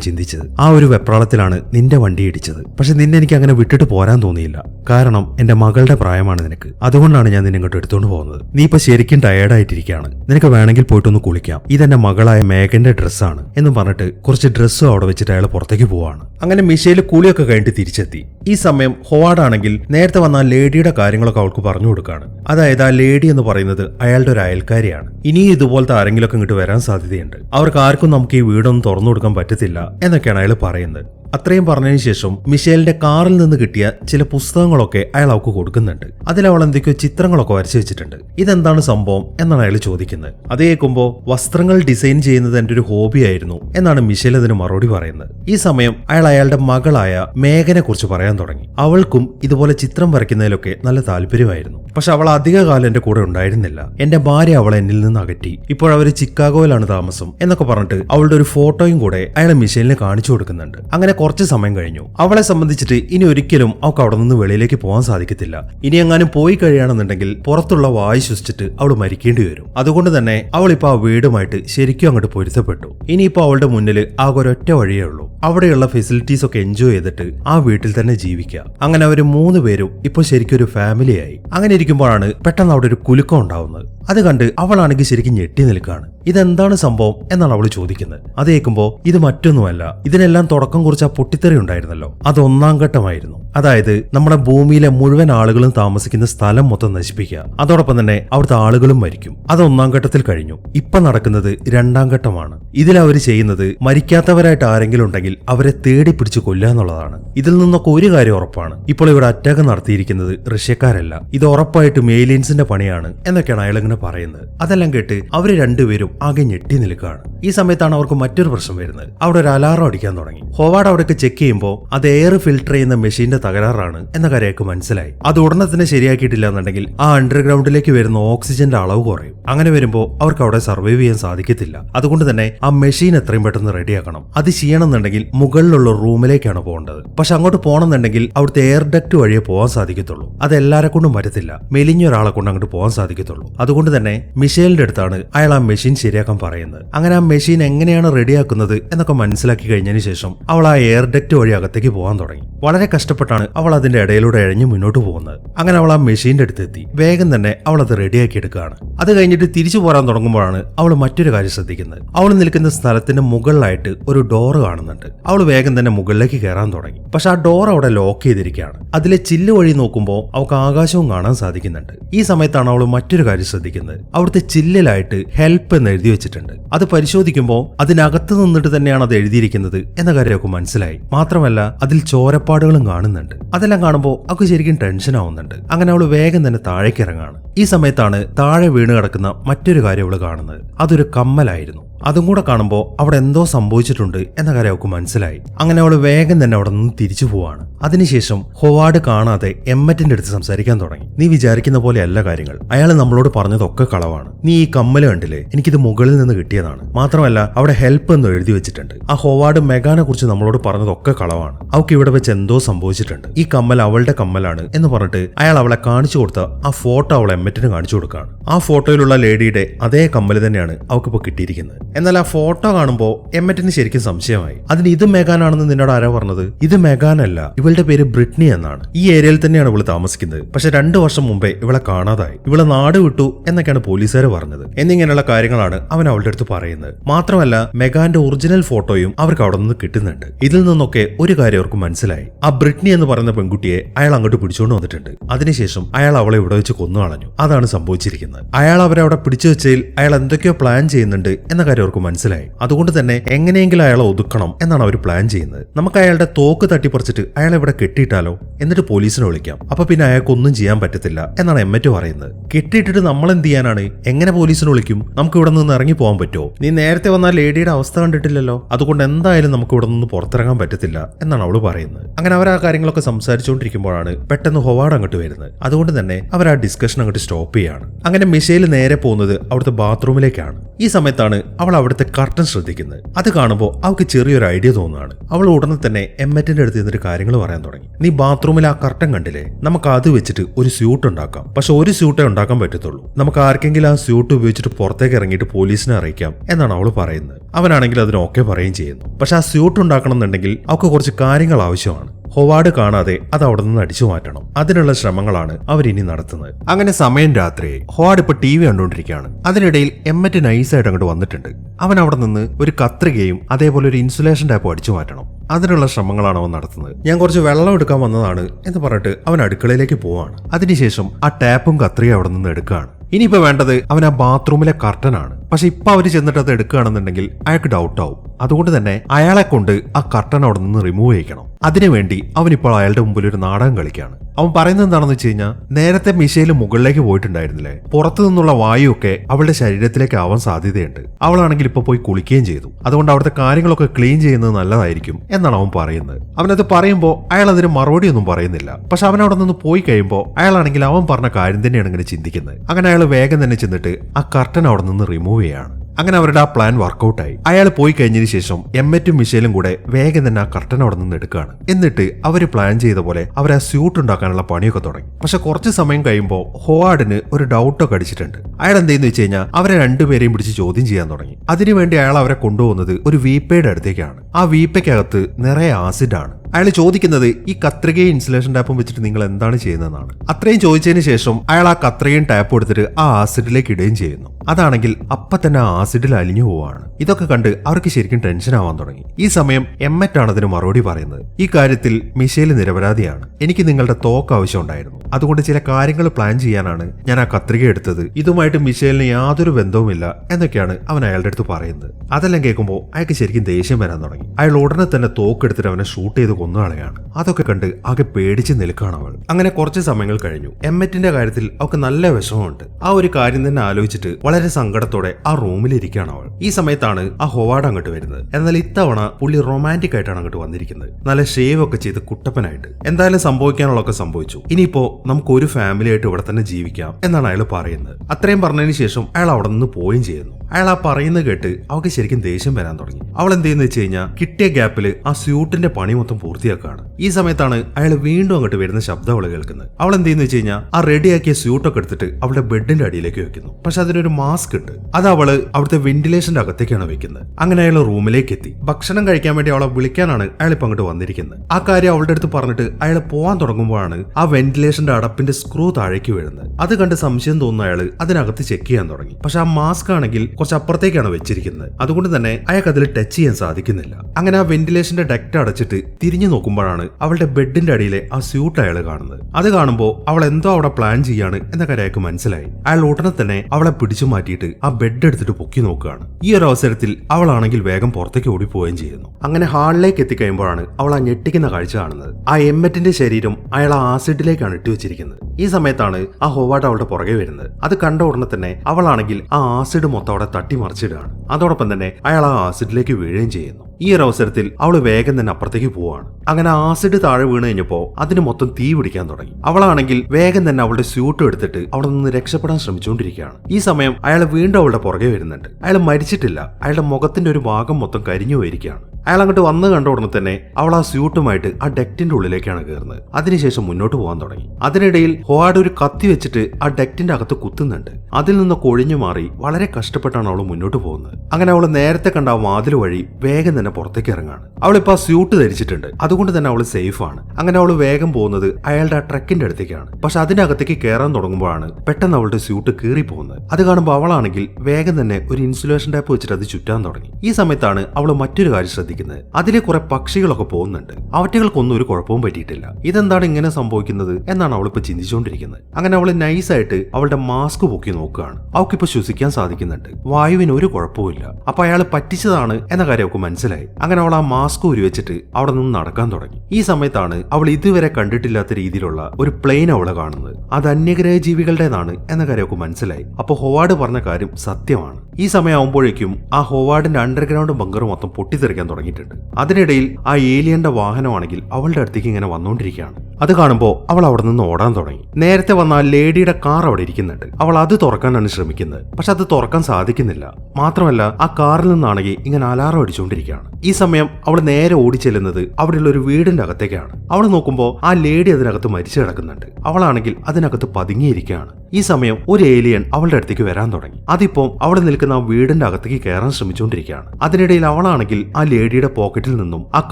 ചിന്തിച്ചത്. ആ ഒരു വെപ്രാളത്തിലാണ് നിന്റെ വണ്ടി ഇടിച്ചത്. പക്ഷെ നിന്നെ എനിക്ക് അങ്ങനെ വിട്ടിട്ട് പോരാൻ തോന്നിയില്ല. കാരണം എന്റെ മകളുടെ പ്രായമാണ് നിനക്ക്. അതുകൊണ്ടാണ് ഞാൻ നിന്നെ ഇങ്ങോട്ട് എടുത്തുകൊണ്ട് പോകുന്നത്. നീ ഇപ്പൊ ശരിക്കും ടയേർഡായിട്ടിരിക്കുകയാണ് നിനക്ക് വേണമെങ്കിൽ പോയിട്ടൊന്ന് കുളിക്കാം. ഇതെന്റെ മകളായ മേഘന്റെ ഡ്രസ്സാണ് എന്ന് പറഞ്ഞിട്ട് കുറച്ച് ഡ്രസ്സും അവിടെ വെച്ചിട്ട് അയാൾ പുറത്തേക്ക് പോവാണ്. അങ്ങനെ മിഷേൽ കുളിയൊക്കെ കഴിഞ്ഞിട്ട് തിരിച്ചെത്തി. ഈ സമയം ഹോവാർഡ് ആണെങ്കിൽ നേരത്തെ വന്ന ലേഡിയുടെ കാര്യങ്ങളൊക്കെ അവൾക്ക് പറഞ്ഞു കൊടുക്കാണ്. അതായത് ആ ലേഡി എന്ന് പറയുന്നത് അയാളുടെ ഒരു അയൽക്കാരിയാണ്. ഇനിയും ഇതുപോലത്തെ ആരെങ്കിലുമൊക്കെ ഇങ്ങോട്ട് വരാൻ സാധ്യതയുണ്ട്. അവർക്ക് ആർക്കും നമുക്ക് ഈ വീടൊന്നും തുറന്നു കൊടുക്കാൻ പറ്റത്തില്ല എന്നൊക്കെയാണ് അയാൾ പറയുന്നത്. അത്രയും പറഞ്ഞതിന് ശേഷം മിഷേലിന്റെ കാറിൽ നിന്ന് കിട്ടിയ ചില പുസ്തകങ്ങളൊക്കെ അയാൾ അവൾക്ക് കൊടുക്കുന്നുണ്ട്. അതിൽ അവൾ എന്തൊക്കെയോ ചിത്രങ്ങളൊക്കെ വരച്ചു വെച്ചിട്ടുണ്ട്. ഇതെന്താണ് സംഭവം എന്നാണ് അയാൾ ചോദിക്കുന്നത്. അത് കേൾക്കുമ്പോൾ വസ്ത്രങ്ങൾ ഡിസൈൻ ചെയ്യുന്നത് എന്റെ ഒരു ഹോബി ആയിരുന്നു എന്നാണ് മിഷേൽ അതിന് മറുപടി പറയുന്നത്. ഈ സമയം അയാൾ അയാളുടെ മകളായ മേഘനെ കുറിച്ച് പറയാൻ തുടങ്ങി. അവൾക്കും ഇതുപോലെ ചിത്രം വരയ്ക്കുന്നതിലൊക്കെ നല്ല താല്പര്യമായിരുന്നു. പക്ഷെ അവൾ അധികകാലം എന്റെ കൂടെ ഉണ്ടായിരുന്നില്ല. എന്റെ ഭാര്യ അവളെ എന്നിൽ നിന്ന് അകറ്റി. ഇപ്പോൾ അവർ ചിക്കാഗോയിലാണ് താമസം എന്നൊക്കെ പറഞ്ഞിട്ട് അവളുടെ ഒരു ഫോട്ടോയും കൂടെ അയാൾ മിഷേലിന് കാണിച്ചു കൊടുക്കുന്നുണ്ട്. അങ്ങനെ കുറച്ച് സമയം കഴിഞ്ഞു. അവളെ സംബന്ധിച്ചിട്ട് ഇനി ഒരിക്കലും അവൾക്ക് അവിടെ നിന്ന് വെളിയിലേക്ക് പോകാൻ സാധിക്കത്തില്ല. ഇനി എങ്ങാനും പോയി കഴിയുകയാണെന്നുണ്ടെങ്കിൽ പുറത്തുള്ള വായു ശ്വസിച്ചിട്ട് അവൾ മരിക്കേണ്ടി വരും. അതുകൊണ്ട് തന്നെ അവൾ ഇപ്പൊ ആ വീടുമായിട്ട് ശരിക്കും അങ്ങോട്ട് പൊരുത്തപ്പെട്ടു. ഇനിയിപ്പോ അവളുടെ മുന്നിൽ ആകെ ഒരൊറ്റ വഴിയേ ഉള്ളൂ. അവിടെയുള്ള ഫെസിലിറ്റീസ് ഒക്കെ എൻജോയ് ചെയ്തിട്ട് ആ വീട്ടിൽ തന്നെ ജീവിക്കുക. അങ്ങനെ അവർ മൂന്ന് പേരും ഇപ്പൊ ശരിക്കും ഒരു ഫാമിലിയായി അങ്ങനെ ഇരിക്കുമ്പോഴാണ് പെട്ടെന്ന് അവിടെ ഒരു കുലുക്കം ഉണ്ടാവുന്നത്. അത് കണ്ട് അവളാണെങ്കിൽ ശരിക്കും ഞെട്ടി നിൽക്കുകയാണ്. ഇതെന്താണ് സംഭവം എന്നാണ് അവൾ ചോദിക്കുന്നത്. അത് കേൾക്കുമ്പോ ഇത് മറ്റൊന്നുമല്ല. ഇതിനെല്ലാം തുടക്കം കുറിച്ച പൊട്ടിത്തെറി ഉണ്ടായിരുന്നല്ലോ. അത് ഒന്നാം ഘട്ടമായിരുന്നു. അതായത് നമ്മുടെ ഭൂമിയിലെ മുഴുവൻ ആളുകളും താമസിക്കുന്ന സ്ഥലം മൊത്തം നശിപ്പിക്കുക. അതോടൊപ്പം തന്നെ അവിടുത്തെ ആളുകളും മരിക്കും. അത് ഒന്നാം ഘട്ടത്തിൽ കഴിഞ്ഞു. ഇപ്പൊ നടക്കുന്നത് രണ്ടാം ഘട്ടമാണ്. ഇതിൽ അവർ ചെയ്യുന്നത് മരിക്കാത്തവരായിട്ട് ആരെങ്കിലും ഉണ്ടെങ്കിൽ അവരെ തേടി പിടിച്ച് കൊല്ലുക എന്നുള്ളതാണ്. ഇതിൽ നിന്നൊക്കെ ഒരു കാര്യം ഉറപ്പാണ്. ഇപ്പോൾ ഇവിടെ അറ്റാക്ക് നടത്തിയിരിക്കുന്നത് റഷ്യക്കാരല്ല. ഇത് ഉറപ്പായിട്ടും ഏലിയൻസിന്റെ പണിയാണ് എന്നൊക്കെയാണ് അയാൾ ഇങ്ങനെ പറയുന്നത്. അതെല്ലാം കേട്ട് അവർ രണ്ടുപേരും ആകെ ഞെട്ടി നിൽക്കുകയാണ്. ഈ സമയത്താണ് അവർക്ക് മറ്റൊരു പ്രശ്നം വരുന്നത്. അവിടെ ഒരു അലാറം അടിക്കാൻ തുടങ്ങി. ഹോവാർഡ് അവിടേക്ക് ചെക്ക് ചെയ്യുമ്പോൾ അത് എയർ ഫിൽട്ടർ ചെയ്യുന്ന മെഷീന്റെ തകരാറാണ് എന്ന കാര്യം അയാൾക്ക് മനസ്സിലായി. അത് ഉടനെ തന്നെ ശരിയാക്കിയിട്ടില്ല എന്നുണ്ടെങ്കിൽ ആ അണ്ടർഗ്രൗണ്ടിലേക്ക് വരുന്ന ഓക്സിജന്റെ അളവ് കുറയും. അങ്ങനെ വരുമ്പോൾ അവർക്ക് അവിടെ സർവൈവ് ചെയ്യാൻ സാധിക്കത്തില്ല. അതുകൊണ്ട് തന്നെ ആ മെഷീൻ എത്രയും പെട്ടെന്ന് റെഡിയാക്കണം അത് ചെയ്യണമെന്നുണ്ടെങ്കിൽ മുകളിലുള്ള റൂമിലേക്കാണ് പോകേണ്ടത്. പക്ഷെ അങ്ങോട്ട് പോകണമെന്നുണ്ടെങ്കിൽ അവിടുത്തെ എയർ ഡക്ട് വഴിയേ പോകാൻ സാധിക്കത്തുള്ളൂ. അത് എല്ലാരെ കൊണ്ടും പറ്റത്തില്ല മെലിഞ്ഞ ഒരാളെ കൊണ്ട് അങ്ങോട്ട് പോകാൻ സാധിക്കത്തുള്ളൂ. അതുകൊണ്ട് തന്നെ മിഷേലിന്റെ അടുത്താണ് അയാൾ ആ മെഷീൻ ശരിയാക്കാൻ പറയുന്നത്. അങ്ങനെ ആ മെഷീൻ എങ്ങനെയാണ് റെഡിയാക്കുന്നത് എന്നൊക്കെ മനസ്സിലാക്കി കഴിഞ്ഞതിന് ശേഷം അവൾ ആ എയർ ഡക്ട് വഴി അകത്തേക്ക് പോകാൻ തുടങ്ങി. വളരെ കഷ്ടപ്പെട്ടാണ് അവൾ അതിന്റെ ഇടയിലൂടെ ഇഴഞ്ഞു മുന്നോട്ട് പോകുന്നത്. അങ്ങനെ അവൾ ആ മെഷീന്റെ അടുത്ത് എത്തി വേഗം തന്നെ അവൾ അത് റെഡിയാക്കി എടുക്കുകയാണ്. അത് കഴിഞ്ഞിട്ട് തിരിച്ചു പോരാൻ തുടങ്ങുമ്പോഴാണ് അവൾ മറ്റൊരു കാര്യം ശ്രദ്ധിക്കുന്നത്. അവൾ നിൽക്കുന്ന സ്ഥലത്തിന്റെ മുകളിലായിട്ട് ഒരു ഡോർ കാണുന്നുണ്ട്. അവൾ വേഗം തന്നെ മുകളിലേക്ക് കയറാൻ തുടങ്ങി. പക്ഷെ ആ ഡോർ അവിടെ ലോക്ക് ചെയ്തിരിക്കുകയാണ്. അതിലെ ചില്ല് വഴി നോക്കുമ്പോൾ അവൾക്ക് ആകാശവും കാണാൻ സാധിക്കുന്നുണ്ട്. ഈ സമയത്താണ് അവൾ മറ്റൊരു കാര്യം ശ്രദ്ധിക്കുന്നത്. അവിടുത്തെ ചില്ലിലായിട്ട് ഹെൽപ്പ് എന്ന് എഴുതി വെച്ചിട്ടുണ്ട്. അത് പരിശോധിക്കുമ്പോൾ അതിനകത്ത് നിന്നിട്ട് തന്നെയാണ് അത് എഴുതിയിരിക്കുന്നത് എന്ന കാര്യമൊക്കെ മനസ്സിലായി. മാത്രമല്ല അതിൽ ചോരപ്പാടുകളും കാണുന്നുണ്ട്. അതെല്ലാം കാണുമ്പോൾ അവൾക്ക് ശരിക്കും ടെൻഷൻ ആവുന്നുണ്ട്. അങ്ങനെ അവൾ വേഗം തന്നെ താഴേക്ക് ഇറങ്ങാണ്. ഈ സമയത്താണ് താഴെ വീണ് കിടക്കുന്ന മറ്റൊരു കാര്യം അവൾ കാണുന്നത്. അതൊരു കമ്മലായിരുന്നു. അതും കൂടെ കാണുമ്പോൾ അവിടെ എന്തോ സംഭവിച്ചിട്ടുണ്ട് എന്ന കാര്യം അവൾക്ക് മനസ്സിലായി. അങ്ങനെ അവൾ വേഗം തന്നെ അവിടെ നിന്ന് തിരിച്ചു പോവാണ്. അതിനുശേഷം ഹോവാർഡ് കാണാതെ എമ്മറ്റിന്റെ അടുത്ത് സംസാരിക്കാൻ തുടങ്ങി. നീ വിചാരിക്കുന്ന പോലെയല്ല കാര്യങ്ങൾ. അയാൾ നമ്മളോട് പറഞ്ഞതൊക്കെ കളവാണ്. നീ ഈ കമ്മൽ കണ്ടില്ലേ? എനിക്കിത് മുകളിൽ നിന്ന് കിട്ടിയതാണ്. മാത്രമല്ല അവിടെ ഹെൽപ്പ് എന്ന് എഴുതി വെച്ചിട്ടുണ്ട്. ആ ഹോവാർഡ് മെഗാനെ കുറിച്ച് നമ്മളോട് പറഞ്ഞതൊക്കെ കളവാണ്. അവൾക്ക് ഇവിടെ വെച്ച് എന്തോ സംഭവിച്ചിട്ടുണ്ട്. ഈ കമ്മൽ അവളുടെ കമ്മലാണ് എന്ന് പറഞ്ഞിട്ട് അയാൾ അവളെ കാണിച്ചു കൊടുത്ത ആ ഫോട്ടോ അവൾ എമ്മറ്റിന് കാണിച്ചു കൊടുക്കുകയാണ് ആ ഫോട്ടോയിലുള്ള ലേഡിയുടെ അതേ കമ്മൽ തന്നെയാണ് അവൾക്കിപ്പോൾ കിട്ടിയിരിക്കുന്നത്. എന്നാൽ ആ ഫോട്ടോ കാണുമ്പോൾ എമ്മറ്റിന് ശരിക്കും സംശയമായി. അതിന് ഇത് മെഗാനാണെന്ന് നിന്നോട് ആരാ പറഞ്ഞത്? ഇത് മെഗാനല്ല ഇവളുടെ പേര് ബ്രിട്നി എന്നാണ്. ഈ ഏരിയയിൽ തന്നെയാണ് ഇവൾ താമസിക്കുന്നത്. പക്ഷെ രണ്ടു വർഷം മുമ്പേ ഇവളെ കാണാതായി. ഇവളെ നാട് വിട്ടു എന്നൊക്കെയാണ് പോലീസുകാർ പറഞ്ഞത്. എന്നിങ്ങനെയുള്ള കാര്യങ്ങളാണ് അവൻ അവളുടെ അടുത്ത് പറയുന്നത്. മാത്രമല്ല മെഗാന്റെ ഒറിജിനൽ ഫോട്ടോയും അവർക്ക് അവിടെ നിന്ന് കിട്ടുന്നുണ്ട്. ഇതിൽ നിന്നൊക്കെ ഒരു കാര്യം അവർക്ക് മനസ്സിലായി. ആ ബ്രിട്നി എന്ന് പറയുന്ന പെൺകുട്ടിയെ അയാൾ അങ്ങോട്ട് പിടിച്ചുകൊണ്ട് വന്നിട്ടുണ്ട്. അതിനുശേഷം അയാൾ അവളെ ഇവിടെ വെച്ച് കൊന്നു കളഞ്ഞു അതാണ് സംഭവിച്ചിരിക്കുന്നത്. അയാൾ അവരെ അവിടെ പിടിച്ചു വെച്ചതിൽ അയാൾ എന്തൊക്കെയോ പ്ലാൻ ചെയ്യുന്നുണ്ട് എന്ന കാര്യം അവർക്ക് മനസ്സിലായി. അതുകൊണ്ട് തന്നെ എങ്ങനെയെങ്കിലും അയാളെ ഒതുക്കണം എന്നാണ് അവർ പ്ലാൻ ചെയ്യുന്നത്. നമുക്ക് അയാളുടെ തോക്ക് തട്ടിപ്പറിച്ചിട്ട് അയാളെ ഇവിടെ കെട്ടിയിട്ടാലോ? എന്നിട്ട് പോലീസിനെ വിളിക്കാം. അപ്പൊ പിന്നെ അയാൾക്ക് ഒന്നും ചെയ്യാൻ പറ്റത്തില്ല എന്നാണ് എമ്മറ്റ് പറയുന്നത്. കെട്ടിയിട്ടിട്ട് നമ്മൾ എന്ത് ചെയ്യാനാണ്? എങ്ങനെ പോലീസിനെ വിളിക്കും? നമുക്ക് ഇവിടെ നിന്ന് ഇറങ്ങി പോകാൻ പറ്റുമോ? നീ നേരത്തെ വന്ന ലേഡിയുടെ അവസ്ഥ കണ്ടിട്ടില്ലല്ലോ. അതുകൊണ്ട് എന്തായാലും നമുക്ക് ഇവിടെ നിന്ന് പുറത്തിറങ്ങാൻ പറ്റത്തില്ല എന്നാണ് അവൾ പറയുന്നത്. അങ്ങനെ അവർ ആ കാര്യങ്ങളൊക്കെ സംസാരിച്ചുകൊണ്ടിരിക്കുമ്പോഴാണ് പെട്ടെന്ന് ഹൊവാഡ് അങ്ങോട്ട് വരുന്നത്. അതുകൊണ്ട് തന്നെ അവർ ആ ഡിസ്കഷൻ അങ്ങോട്ട് സ്റ്റോപ്പ് ചെയ്യാണ്. അങ്ങനെ മിഷേൽ നേരെ പോകുന്നത് അവിടുത്തെ ബാത്റൂമിലേക്കാണ് ഈ സമയത്താണ് അവൾ അവിടുത്തെ കർട്ടൻ ശ്രദ്ധിക്കുന്നത്. അത് കാണുമ്പോൾ അവൾക്ക് ചെറിയൊരു ഐഡിയ തോന്നുകയാണ്. അവൾ ഉടനെ തന്നെ എമ്മറ്റിന്റെ അടുത്ത് നിന്നിട്ട് കാര്യങ്ങൾ പറയാൻ തുടങ്ങി. നീ ബാത്റൂമിൽ ആ കർട്ടൻ കണ്ടില്ലേ? നമുക്ക് അത് വെച്ചിട്ട് ഒരു സ്യൂട്ട് ഉണ്ടാക്കാം. പക്ഷെ ഒരു സ്യൂട്ടേ ഉണ്ടാക്കാൻ പറ്റത്തുള്ളൂ. നമുക്ക് ആർക്കെങ്കിലും ആ സ്യൂട്ട് ഉപയോഗിച്ചിട്ട് പുറത്തേക്ക് ഇറങ്ങിയിട്ട് പോലീസിനെ അറിയിക്കാം എന്നാണ് അവൾ പറയുന്നത്. അവനാണെങ്കിൽ അതിന് ഓക്കെ പറയുകയും ചെയ്യുന്നു. പക്ഷെ ആ സ്യൂട്ട് ഉണ്ടാക്കണം എന്നുണ്ടെങ്കിൽ അവൾക്ക് കുറച്ച് കാര്യങ്ങൾ ആവശ്യമാണ്. ഹൊവാർഡ് കാണാതെ അത് അവിടെ നിന്ന് അടിച്ചു മാറ്റണം. അതിനുള്ള ശ്രമങ്ങളാണ് അവരിനി നടത്തുന്നത്. അങ്ങനെ സമയം രാത്രി. ഹൊവാർഡ് ഇപ്പൊ ടി വി കണ്ടുകൊണ്ടിരിക്കുകയാണ് അതിനിടയിൽ എമ്മറ്റ് നൈസായിട്ട് അങ്ങോട്ട് വന്നിട്ടുണ്ട്. അവൻ അവിടെ നിന്ന് ഒരു കത്രികയും അതേപോലെ ഒരു ഇൻസുലേഷൻ ടാപ്പും അടിച്ചു മാറ്റണം. അതിനുള്ള ശ്രമങ്ങളാണ് അവൻ നടത്തുന്നത്. ഞാൻ കുറച്ച് വെള്ളം എടുക്കാൻ വന്നതാണ് എന്ന് പറഞ്ഞിട്ട് അവൻ അടുക്കളയിലേക്ക് പോവാണ്. അതിനുശേഷം ആ ടാപ്പും കത്രിയും അവിടെ നിന്ന് എടുക്കുകയാണ്. ഇനിയിപ്പോ വേണ്ടത് അവൻ ആ ബാത്റൂമിലെ കർട്ടനാണ്. പക്ഷെ ഇപ്പൊ അവർ ചെന്നിട്ട് അത് എടുക്കുകയാണെന്നുണ്ടെങ്കിൽ അയാൾക്ക് ഡൗട്ട് ആവും. അതുകൊണ്ട് തന്നെ അയാളെ കൊണ്ട് ആ കർട്ടൻ അവിടെ നിന്ന് റിമൂവ് ചെയ്യിക്കണം. അതിനുവേണ്ടി അവൻ ഇപ്പോൾ അയാളുടെ മുമ്പിൽ ഒരു നാടകം കളിക്കുകയാണ്. അവൻ പറയുന്നത് എന്താണെന്ന് വെച്ച് കഴിഞ്ഞാൽ നേരത്തെ മിഷയിൽ മുകളിലേക്ക് പോയിട്ടുണ്ടായിരുന്നില്ലേ? പുറത്തു നിന്നുള്ള വായുവൊക്കെ അവളുടെ ശരീരത്തിലേക്ക് ആവാൻ സാധ്യതയുണ്ട്. അവളാണെങ്കിൽ ഇപ്പൊ പോയി കുളിക്കുകയും ചെയ്തു. അതുകൊണ്ട് അവിടുത്തെ കാര്യങ്ങളൊക്കെ ക്ലീൻ ചെയ്യുന്നത് നല്ലതായിരിക്കും എന്നാണ് അവൻ പറയുന്നത്. അവനത് പറയുമ്പോൾ അയാൾ അതിന് മറുപടി ഒന്നും പറയുന്നില്ല. പക്ഷെ അവൻ അവിടെ നിന്ന് പോയി കഴിയുമ്പോൾ അയാളാണെങ്കിൽ അവൻ പറഞ്ഞ കാര്യം തന്നെയാണ് ഇങ്ങനെ ചിന്തിക്കുന്നത്. അങ്ങനെ അയാൾ വേഗം തന്നെ ചെന്നിട്ട് ആ കർട്ടൻ അവിടെ നിന്ന് റിമൂവ് ചെയ്യാണ്. അങ്ങനെ അവരുടെ ആ പ്ലാൻ വർക്കൗട്ടായി അയാൾ പോയി കഴിഞ്ഞതിന് ശേഷം എമ്മറ്റും മിഷേലും കൂടെ വേഗം തന്നെ ആ കർട്ടൻ അവിടെ നിന്ന് എടുക്കുകയാണ്. എന്നിട്ട് അവർ പ്ലാൻ ചെയ്ത പോലെ അവർ ആ സ്യൂട്ട് ഉണ്ടാക്കാനുള്ള പണിയൊക്കെ തുടങ്ങി. പക്ഷെ കുറച്ച് സമയം കഴിയുമ്പോൾ ഹോവാർഡിന് ഒരു ഡൗട്ടൊക്കെ അടിച്ചിട്ടുണ്ട്. അയാൾ എന്തെന്ന് വെച്ച് കഴിഞ്ഞാൽ അവരെ രണ്ടുപേരെയും പിടിച്ച് ചോദ്യം ചെയ്യാൻ തുടങ്ങി. അതിനുവേണ്ടി അയാൾ അവരെ കൊണ്ടുപോകുന്നത് ഒരു വീപ്പയുടെ അടുത്തേക്കാണ്. ആ വീപ്പയ്ക്കകത്ത് നിറയെ ആസിഡാണ് അയാൾ ചോദിക്കുന്നത് ഈ കത്രികയും ഇൻസുലേഷൻ ടാപ്പും വെച്ചിട്ട് നിങ്ങൾ എന്താണ് ചെയ്യുന്നതെന്നാണ്. അത്രയും ചോദിച്ചതിന് ശേഷം അയാൾ ആ കത്രികയും ടാപ്പ് എടുത്തിട്ട് ആ ആസിഡിലേക്ക് ഇടുകയും ചെയ്യുന്നു. അതാണെങ്കിൽ അപ്പൊ തന്നെ ആ ആസിഡിൽ അലിഞ്ഞു പോവാണ്. ഇതൊക്കെ കണ്ട് അവർക്ക് ശരിക്കും ടെൻഷൻ ആവാൻ തുടങ്ങി. ഈ സമയം എമ്മറ്റ് ആണ് അതിന് മറുപടി പറയുന്നത്. ഈ കാര്യത്തിൽ മിഷേൽ നിരപരാധിയാണ്. എനിക്ക് നിങ്ങളുടെ തോക്ക് ആവശ്യമുണ്ടായിരുന്നു അതുകൊണ്ട് ചില കാര്യങ്ങൾ പ്ലാൻ ചെയ്യാനാണ് ഞാൻ ആ കത്രിക എടുത്തത്. ഇതുമായിട്ട് മിഷേലിന് യാതൊരു ബന്ധവുമില്ല എന്നൊക്കെയാണ് അവൻ അയാളുടെ അടുത്ത് പറയുന്നത്. അതെല്ലാം കേൾക്കുമ്പോൾ അയാൾക്ക് ശരിക്കും ദേഷ്യം വരാൻ തുടങ്ങി. അയാൾ ഉടനെ തന്നെ തോക്കെടുത്തിട്ട് അവനെ ഷൂട്ട് ചെയ്ത് കൊന്നുകളയാണ് അതൊക്കെ കണ്ട് ആകെ പേടിച്ച് നിൽക്കുകയാണ് അവൾ. അങ്ങനെ കുറച്ച് സമയങ്ങൾ കഴിഞ്ഞു. എമ്മറ്റിന്റെ കാര്യത്തിൽ അവൾക്ക് നല്ല വിഷമമുണ്ട്. ആ ഒരു കാര്യം തന്നെ ആലോചിച്ചിട്ട് വളരെ സങ്കടത്തോടെ ആ റൂമിലിരിക്കുകയാണ് അവൾ. ഈ സമയത്താണ് ആ ഹൊവാർഡ് അങ്ങോട്ട് വരുന്നത്. എന്നാൽ ഇത്തവണ പുള്ളി റൊമാന്റിക് ആയിട്ടാണ് അങ്ങോട്ട് വന്നിരിക്കുന്നത്. നല്ല ഷേവ് ഒക്കെ ചെയ്ത് കുട്ടപ്പനായിട്ട്. എന്തായാലും സംഭവിക്കാനുള്ളതൊക്കെ സംഭവിച്ചു. ഇനിയിപ്പോ നമുക്ക് ഒരു ഫാമിലി ആയിട്ട് ഇവിടെ തന്നെ ജീവിക്കാം എന്നാണ് അയാൾ പറയുന്നത്. അത്രയും പറഞ്ഞതിന് ശേഷം അയാൾ അവിടെ നിന്ന് പോവുകയും ചെയ്യുന്നു. അയാൾ ആ പറയുന്നത് കേട്ട് അവൾക്ക് ശരിക്കും ദേഷ്യം വരാൻ തുടങ്ങി. അവൾ എന്ത് ചെയ്യുന്ന വെച്ച് കഴിഞ്ഞാൽ കിട്ടിയ ഗ്യാപ്പിൽ ആ സ്യൂട്ടിന്റെ പണി മൊത്തം പൂർത്തിയാക്കുകയാണ് ഈ സമയത്താണ് അയാൾ വീണ്ടും അങ്ങോട്ട് വരുന്ന ശബ്ദം അവൾ കേൾക്കുന്നത്. അവൾ എന്ത് ചെയ്യുന്ന വെച്ച് കഴിഞ്ഞാൽ ആ റെഡിയാക്കിയ സ്യൂട്ടൊക്കെ എടുത്തിട്ട് അവളുടെ ബെഡിന്റെ അടിയിലേക്ക് വെക്കുന്നു. പക്ഷെ അതിനൊരു മാസ്ക് ഉണ്ട് അത് അവൾ അവിടുത്തെ വെന്റിലേഷന്റെ അകത്തേക്കാണ് വെക്കുന്നത്. അങ്ങനെ അയാൾ റൂമിലേക്ക് എത്തി. ഭക്ഷണം കഴിക്കാൻ വേണ്ടി അവളെ വിളിക്കാനാണ് അയാൾ ഇപ്പൊ അങ്ങോട്ട് വന്നിരിക്കുന്നത്. ആ കാര്യം അവളുടെ അടുത്ത് പറഞ്ഞിട്ട് അയാൾ പോവാൻ തുടങ്ങുമ്പോഴാണ് ആ വെന്റിലേഷന്റെ അടപ്പിന്റെ സ്ക്രൂ താഴേക്ക് വീഴുന്നത്. അത് കണ്ട് സംശയം തോന്നുന്ന അയാൾ അതിനകത്ത് ചെക്ക് ചെയ്യാൻ തുടങ്ങി. പക്ഷെ ആ മാസ്ക് ആണെങ്കിൽ കുറച്ച് അപ്പുറത്തേക്കാണ് വെച്ചിരിക്കുന്നത്. അതുകൊണ്ട് തന്നെ അയാൾക്ക് അതിൽ ടച്ച് ചെയ്യാൻ സാധിക്കുന്നില്ല. അങ്ങനെ ആ വെന്റിലേഷന്റെ ഡക്റ്റ് അടച്ചിട്ട് തിരിഞ്ഞു നോക്കുമ്പോഴാണ് അവളുടെ ബെഡിന്റെ അടിയിലെ ആ സ്യൂട്ട് അയാൾ കാണുന്നത്. അത് കാണുമ്പോൾ അവൾ എന്തോ അവിടെ പ്ലാൻ ചെയ്യാണ് എന്ന കാര്യം അയാൾക്ക് മനസ്സിലായി. അയാൾ ഉടനെ തന്നെ അവളെ പിടിച്ചു മാറ്റിയിട്ട് ആ ബെഡ് എടുത്തിട്ട് പൊക്കി നോക്കുകയാണ്. ഈ ഒരു അവസരത്തിൽ അവളാണെങ്കിൽ വേഗം പുറത്തേക്ക് ഓടിപ്പോവുകയും ചെയ്യുന്നു. അങ്ങനെ ഹാളിലേക്ക് എത്തിക്കഴിയുമ്പോഴാണ് അവൾ ആ ഞെട്ടിക്കുന്ന കാഴ്ച കാണുന്നത്. ആ എമ്മറ്റിന്റെ ശരീരം അയാൾ ആ ആസിഡിലേക്കാണ് ഇട്ടു വെച്ചിരിക്കുന്നത്. ഈ സമയത്താണ് ആ ഹോവാട്ട് അവളുടെ പുറകെ വരുന്നത്. അത് കണ്ട ഉടനെ തന്നെ അവളാണെങ്കിൽ ആ ആസിഡ് മൊത്തം അവിടെ തട്ടിമറിച്ചിടുകയാണ്. അതോടൊപ്പം തന്നെ അയാൾ ആ ആസിഡിലേക്ക് വീഴുകയും ചെയ്യുന്നു. ഈ ഒരു അവസരത്തിൽ അവൾ വേഗം തന്നെ അപ്പുറത്തേക്ക് പോവാണ്. അങ്ങനെ ആസിഡ് താഴെ വീണ് കഴിഞ്ഞപ്പോ അതിന് മൊത്തം തീ പിടിക്കാൻ തുടങ്ങി. അവളാണെങ്കിൽ വേഗം തന്നെ അവളുടെ സ്യൂട്ട് എടുത്തിട്ട് അവിടെ നിന്ന് രക്ഷപ്പെടാൻ ശ്രമിച്ചുകൊണ്ടിരിക്കുകയാണ്. ഈ സമയം അയാൾ വീണ്ടും അവളുടെ പുറകെ വരുന്നുണ്ട്. അയാൾ മരിച്ചിട്ടില്ല. അയാളുടെ മുഖത്തിന്റെ ഒരു ഭാഗം മൊത്തം കരിഞ്ഞു പോയിരിക്കുകയാണ്. അയാൾ അങ്ങോട്ട് വന്ന് കണ്ട ഉടനെ തന്നെ അവൾ ആ സ്യൂട്ടുമായിട്ട് ആ ഡെക്റ്റിന്റെ ഉള്ളിലേക്കാണ് കയറുന്നത്. അതിനുശേഷം മുന്നോട്ട് പോകാൻ തുടങ്ങി. അതിനിടയിൽ ഹോവാഡ് ഒരു കത്തി വെച്ചിട്ട് ആ ഡെക്റ്റിന്റെ അകത്ത് കുത്തുന്നുണ്ട്. അതിൽ നിന്ന് കൊഴിഞ്ഞു മാറി വളരെ കഷ്ടപ്പെട്ടാണ് അവൾ മുന്നോട്ട് പോകുന്നത്. അങ്ങനെ അവൾ നേരത്തെ കണ്ട ആ വാതിൽ വഴി വേഗം തന്നെ പുറത്തേക്ക് ഇറങ്ങാണ്. അവൾ ഇപ്പൊ ആ സ്യൂട്ട് ധരിച്ചിട്ടുണ്ട്. അതുകൊണ്ട് തന്നെ അവൾ സേഫ് ആണ്. അങ്ങനെ അവൾ വേഗം പോകുന്നത് അയാളുടെ ആ ട്രക്കിന്റെ അടുത്തേക്കാണ്. പക്ഷെ അതിനകത്തേക്ക് കയറാൻ തുടങ്ങുമ്പോഴാണ് പെട്ടെന്ന് അവളുടെ സ്യൂട്ട് കീറി പോകുന്നത്. അത് കാണുമ്പോൾ അവളാണെങ്കിൽ വേഗം തന്നെ ഒരു ഇൻസുലേഷൻ ടാപ്പ് വെച്ചിട്ട് അത് ചുറ്റാൻ തുടങ്ങി. ഈ സമയത്താണ് അവൾ മറ്റൊരു കാര്യം ശ്രദ്ധിക്കുന്നത്. അതിലെ കുറെ പക്ഷികളൊക്കെ പോകുന്നുണ്ട്. അവറ്റകൾക്കൊന്നും ഒരു കുഴപ്പവും പറ്റിയിട്ടില്ല. ഇതെന്താണ് ഇങ്ങനെ സംഭവിക്കുന്നത് എന്നാണ് അവളിപ്പോ ചിന്തിച്ചുകൊണ്ടിരിക്കുന്നത്. അങ്ങനെ അവൾ നൈസായിട്ട് അവളുടെ മാസ്ക് പൊക്കി നോക്കുകയാണ്. അവൾക്കിപ്പോ ശ്വസിക്കാൻ സാധിക്കുന്നുണ്ട്. വായുവിന് ഒരു കുഴപ്പവും ഇല്ല അപ്പൊ അയാൾ പറ്റിച്ചതാണ് എന്ന കാര്യം അവൾക്ക് മനസ്സിലായി. അങ്ങനെ അവൾ ആ മാസ്ക് ഒരു വെച്ചിട്ട് അവിടെ നിന്ന് നടക്കാൻ തുടങ്ങി. ഈ സമയത്താണ് അവൾ ഇതുവരെ കണ്ടിട്ടില്ലാത്ത രീതിയിലുള്ള ഒരു പ്ലെയിൻ അവളെ കാണുന്നത്. അത് അന്യഗ്രഹ ജീവികളുടേതാണ് എന്ന കാര്യമൊക്കെ മനസ്സിലായി. അപ്പോൾ ഹൊവാർഡ് പറഞ്ഞ കാര്യം സത്യമാണ്. ഈ സമയമാകുമ്പോഴേക്കും ആ ഹൊവാർഡിന്റെ അണ്ടർഗ്രൗണ്ട് ബങ്കർ മൊത്തം പൊട്ടിത്തെറിക്കാൻ തുടങ്ങിയിട്ടുണ്ട്. അതിനിടയിൽ ആ ഏലിയന്റെ വാഹനമാണെങ്കിൽ അവളുടെ അടുത്തേക്ക് ഇങ്ങനെ വന്നുകൊണ്ടിരിക്കുകയാണ്. അത് കാണുമ്പോൾ അവൾ അവിടെ നിന്ന് ഓടാൻ തുടങ്ങി. നേരത്തെ വന്ന ലേഡിയുടെ കാർ അവിടെ ഇരിക്കുന്നുണ്ട്. അവൾ അത് തുറക്കാനാണ് ശ്രമിക്കുന്നത്. പക്ഷെ അത് തുറക്കാൻ സാധിക്കുന്നില്ല. മാത്രമല്ല ആ കാറിൽ നിന്നാണെങ്കിൽ ഇങ്ങനെ അലാറം അടിച്ചുകൊണ്ടിരിക്കുകയാണ്. ഈ സമയം അവൾ നേരെ ഓടി ചെല്ലുന്നത് അവിടെയുള്ള ഒരു വീടിന്റെ അകത്തേക്കാണ്. അവൾ നോക്കുമ്പോൾ ആ ലേഡി അതിനകത്ത് മരിച്ചു കിടക്കുന്നുണ്ട്. അവളാണെങ്കിൽ അതിനകത്ത് പതുങ്ങിയിരിക്കുകയാണ്. ഈ സമയം ഒരു ഏലിയൻ അവളുടെ അടുത്തേക്ക് വരാൻ തുടങ്ങി. അതിപ്പോ അവിടെ നിൽക്കുന്ന ആ വീടിന്റെ അകത്തേക്ക് കയറാൻ ശ്രമിച്ചുകൊണ്ടിരിക്കുകയാണ്. അതിനിടയിൽ അവളാണെങ്കിൽ ആ ലേഡിയുടെ പോക്കറ്റിൽ നിന്നും ആ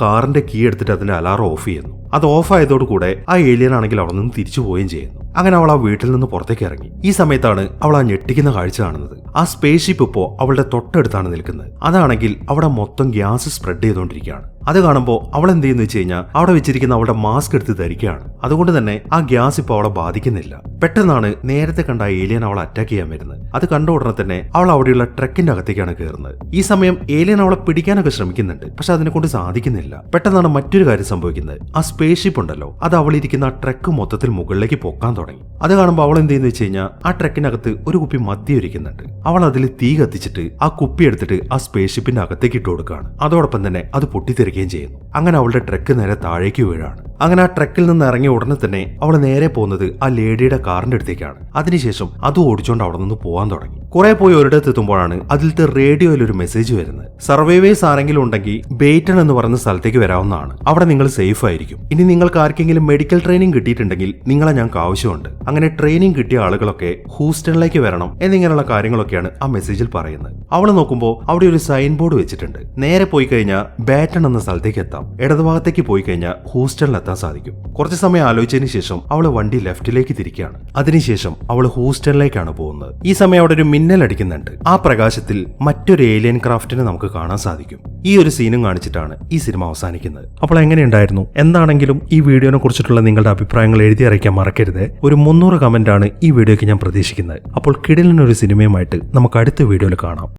കാറിന്റെ കീ എടുത്തിട്ട് അതിന്റെ അലാറം ഓഫ് ചെയ്യുന്നു. അത് ഓഫ് ആയതോടുകൂടെ ആ ഏലിയൻ ആണെങ്കിൽ അവിടെ നിന്ന് തിരിച്ചു പോവുകയും ചെയ്യുന്നു. അങ്ങനെ അവൾ ആ വീട്ടിൽ നിന്ന് പുറത്തേക്ക് ഇറങ്ങി. ഈ സമയത്താണ് അവൾ ആ ഞെട്ടിക്കുന്ന കാഴ്ച കാണുന്നത്. ആ സ്പേസ് ഷിപ്പ് ഇപ്പോൾ അവളുടെ തൊട്ടടുത്താണ് നിൽക്കുന്നത്. അതാണെങ്കിൽ അവിടെ മൊത്തം ഗ്യാസ് സ്പ്രെഡ് ചെയ്തുകൊണ്ടിരിക്കുകയാണ്. അത് കാണുമ്പോൾ അവൾ എന്ത് ചെയ്യുന്നു വെച്ച് കഴിഞ്ഞാൽ അവിടെ വെച്ചിരിക്കുന്ന അവളുടെ മാസ്ക് എടുത്ത് ധരിക്കുകയാണ്. അതുകൊണ്ട് തന്നെ ആ ഗ്യാസ് ഇപ്പോൾ അവളെ ബാധിക്കുന്നില്ല. പെട്ടെന്നാണ് നേരത്തെ കണ്ട ഏലിയൻ അവളെ അറ്റാക്ക് ചെയ്യാൻ വരുന്നത്. അത് കണ്ട ഉടനെ തന്നെ അവൾ അവിടെയുള്ള ട്രക്കിന്റെ അകത്തേക്കാണ് കയറുന്നത് ഈ സമയം ഏലിയൻ അവളെ പിടിക്കാനൊക്കെ ശ്രമിക്കുന്നുണ്ട്. പക്ഷെ അതിനെ കൊണ്ട് സാധിക്കുന്നില്ല. പെട്ടെന്നാണ് മറ്റൊരു കാര്യം സംഭവിക്കുന്നത്. ആ സ്പേസ് ഷിപ്പ് ഉണ്ടല്ലോ. അത് അവളിരിക്കുന്ന ആ ട്രക്ക് മൊത്തത്തിൽ മുകളിലേക്ക് പൊക്കാൻ തുടങ്ങി. അത് കാണുമ്പോൾ അവൾ എന്ത് ചെയ്യുന്നു വെച്ച് കഴിഞ്ഞാൽ ആ ട്രക്കിനകത്ത് ഒരു കുപ്പി മദ്യം ഇരിക്കുന്നുണ്ട്. അവൾ അതിൽ തീ കത്തിച്ചിട്ട് ആ കുപ്പി എടുത്തിട്ട് ആ സ്പേസ് ഷിപ്പിന്റെ അകത്തേക്ക് ഇട്ട് കൊടുക്കുകയാണ്. അതോടൊപ്പം തന്നെ അത് പൊട്ടിത്തെറിക്കുകയും ചെയ്യുന്നു. അങ്ങനെ അവളുടെ ട്രക്ക് നേരെ താഴേക്ക് വീഴാണ്. അങ്ങനെ ആ ട്രക്കിൽ നിന്ന് ഇറങ്ങിയ ഉടനെ തന്നെ അവൾ നേരെ പോകുന്നത് ആ ലേഡിയുടെ കാറിന്റെ അടുത്തേക്കാണ്. അതിനുശേഷം അത് ഓടിച്ചുകൊണ്ട് അവിടെ നിന്ന് പോകാൻ തുടങ്ങി. കുറെ പോയി ഒരിടത്ത് എത്തുമ്പോഴാണ് അതിലത്തെ റേഡിയോയിൽ ഒരു മെസ്സേജ് വരുന്നത്. സർവൈവേഴ്സ് ആരെങ്കിലും ഉണ്ടെങ്കിൽ ബേറ്റൺ എന്ന് പറയുന്ന സ്ഥലത്തേക്ക് വരാവുന്നതാണ്. അവിടെ നിങ്ങൾ സേഫ് ആയിരിക്കും. ഇനി നിങ്ങൾക്ക് ആർക്കെങ്കിലും മെഡിക്കൽ ട്രെയിനിങ് കിട്ടിയിട്ടുണ്ടെങ്കിൽ നിങ്ങളെ ഞങ്ങൾക്ക് ആവശ്യമുണ്ട്. അങ്ങനെ ട്രെയിനിങ് കിട്ടിയ ആളുകളൊക്കെ ഹൂസ്റ്റണിലേക്ക് വരണം എന്നിങ്ങനെയുള്ള കാര്യങ്ങളൊക്കെയാണ് ആ മെസ്സേജിൽ പറയുന്നത്. അവൾ നോക്കുമ്പോൾ അവിടെ ഒരു സൈൻ ബോർഡ് വെച്ചിട്ടുണ്ട്. നേരെ പോയി കഴിഞ്ഞാൽ ബാറ്റൺ എന്ന സ്ഥലത്തേക്ക് എത്താം. ഇടതുഭാഗത്തേക്ക് പോയി കഴിഞ്ഞാൽ ഹൂസ്റ്റണിൽ എത്താൻ സാധിക്കും. കുറച്ച് സമയം ആലോചിച്ചതിന് ശേഷം അവൾ വണ്ടി ലെഫ്റ്റിലേക്ക് തിരിക്കുകയാണ്. അതിനുശേഷം അവൾ ഹൂസ്റ്റണിലേക്കാണ് പോകുന്നത്. ഈ സമയം അവിടെ ഒരു മിന്നൽ അടിക്കുന്നുണ്ട്. ആ പ്രകാശത്തിൽ മറ്റൊരു ഏലിയൻ ക്രാഫ്റ്റിനെ നമുക്ക് കാണാൻ സാധിക്കും. ഈ ഒരു സീനും കാണിച്ചിട്ടാണ് ഈ സിനിമ അവസാനിക്കുന്നത്. അപ്പോൾ എങ്ങനെയുണ്ടായിരുന്നു? എന്താണെങ്കിലും ഈ വീഡിയോനെ കുറിച്ചിട്ടുള്ള നിങ്ങളുടെ അഭിപ്രായങ്ങൾ എഴുതി അറിയിക്കാൻ മറക്കരുത്. ഒരു മുന്നൂറ് കമന്റ് ആണ് ഈ വീഡിയോയ്ക്ക് ഞാൻ പ്രതീക്ഷിക്കുന്നത്. അപ്പോൾ കിടിലിനൊരു സിനിമയുമായിട്ട് നമുക്ക് അടുത്ത വീഡിയോയിൽ കാണാം.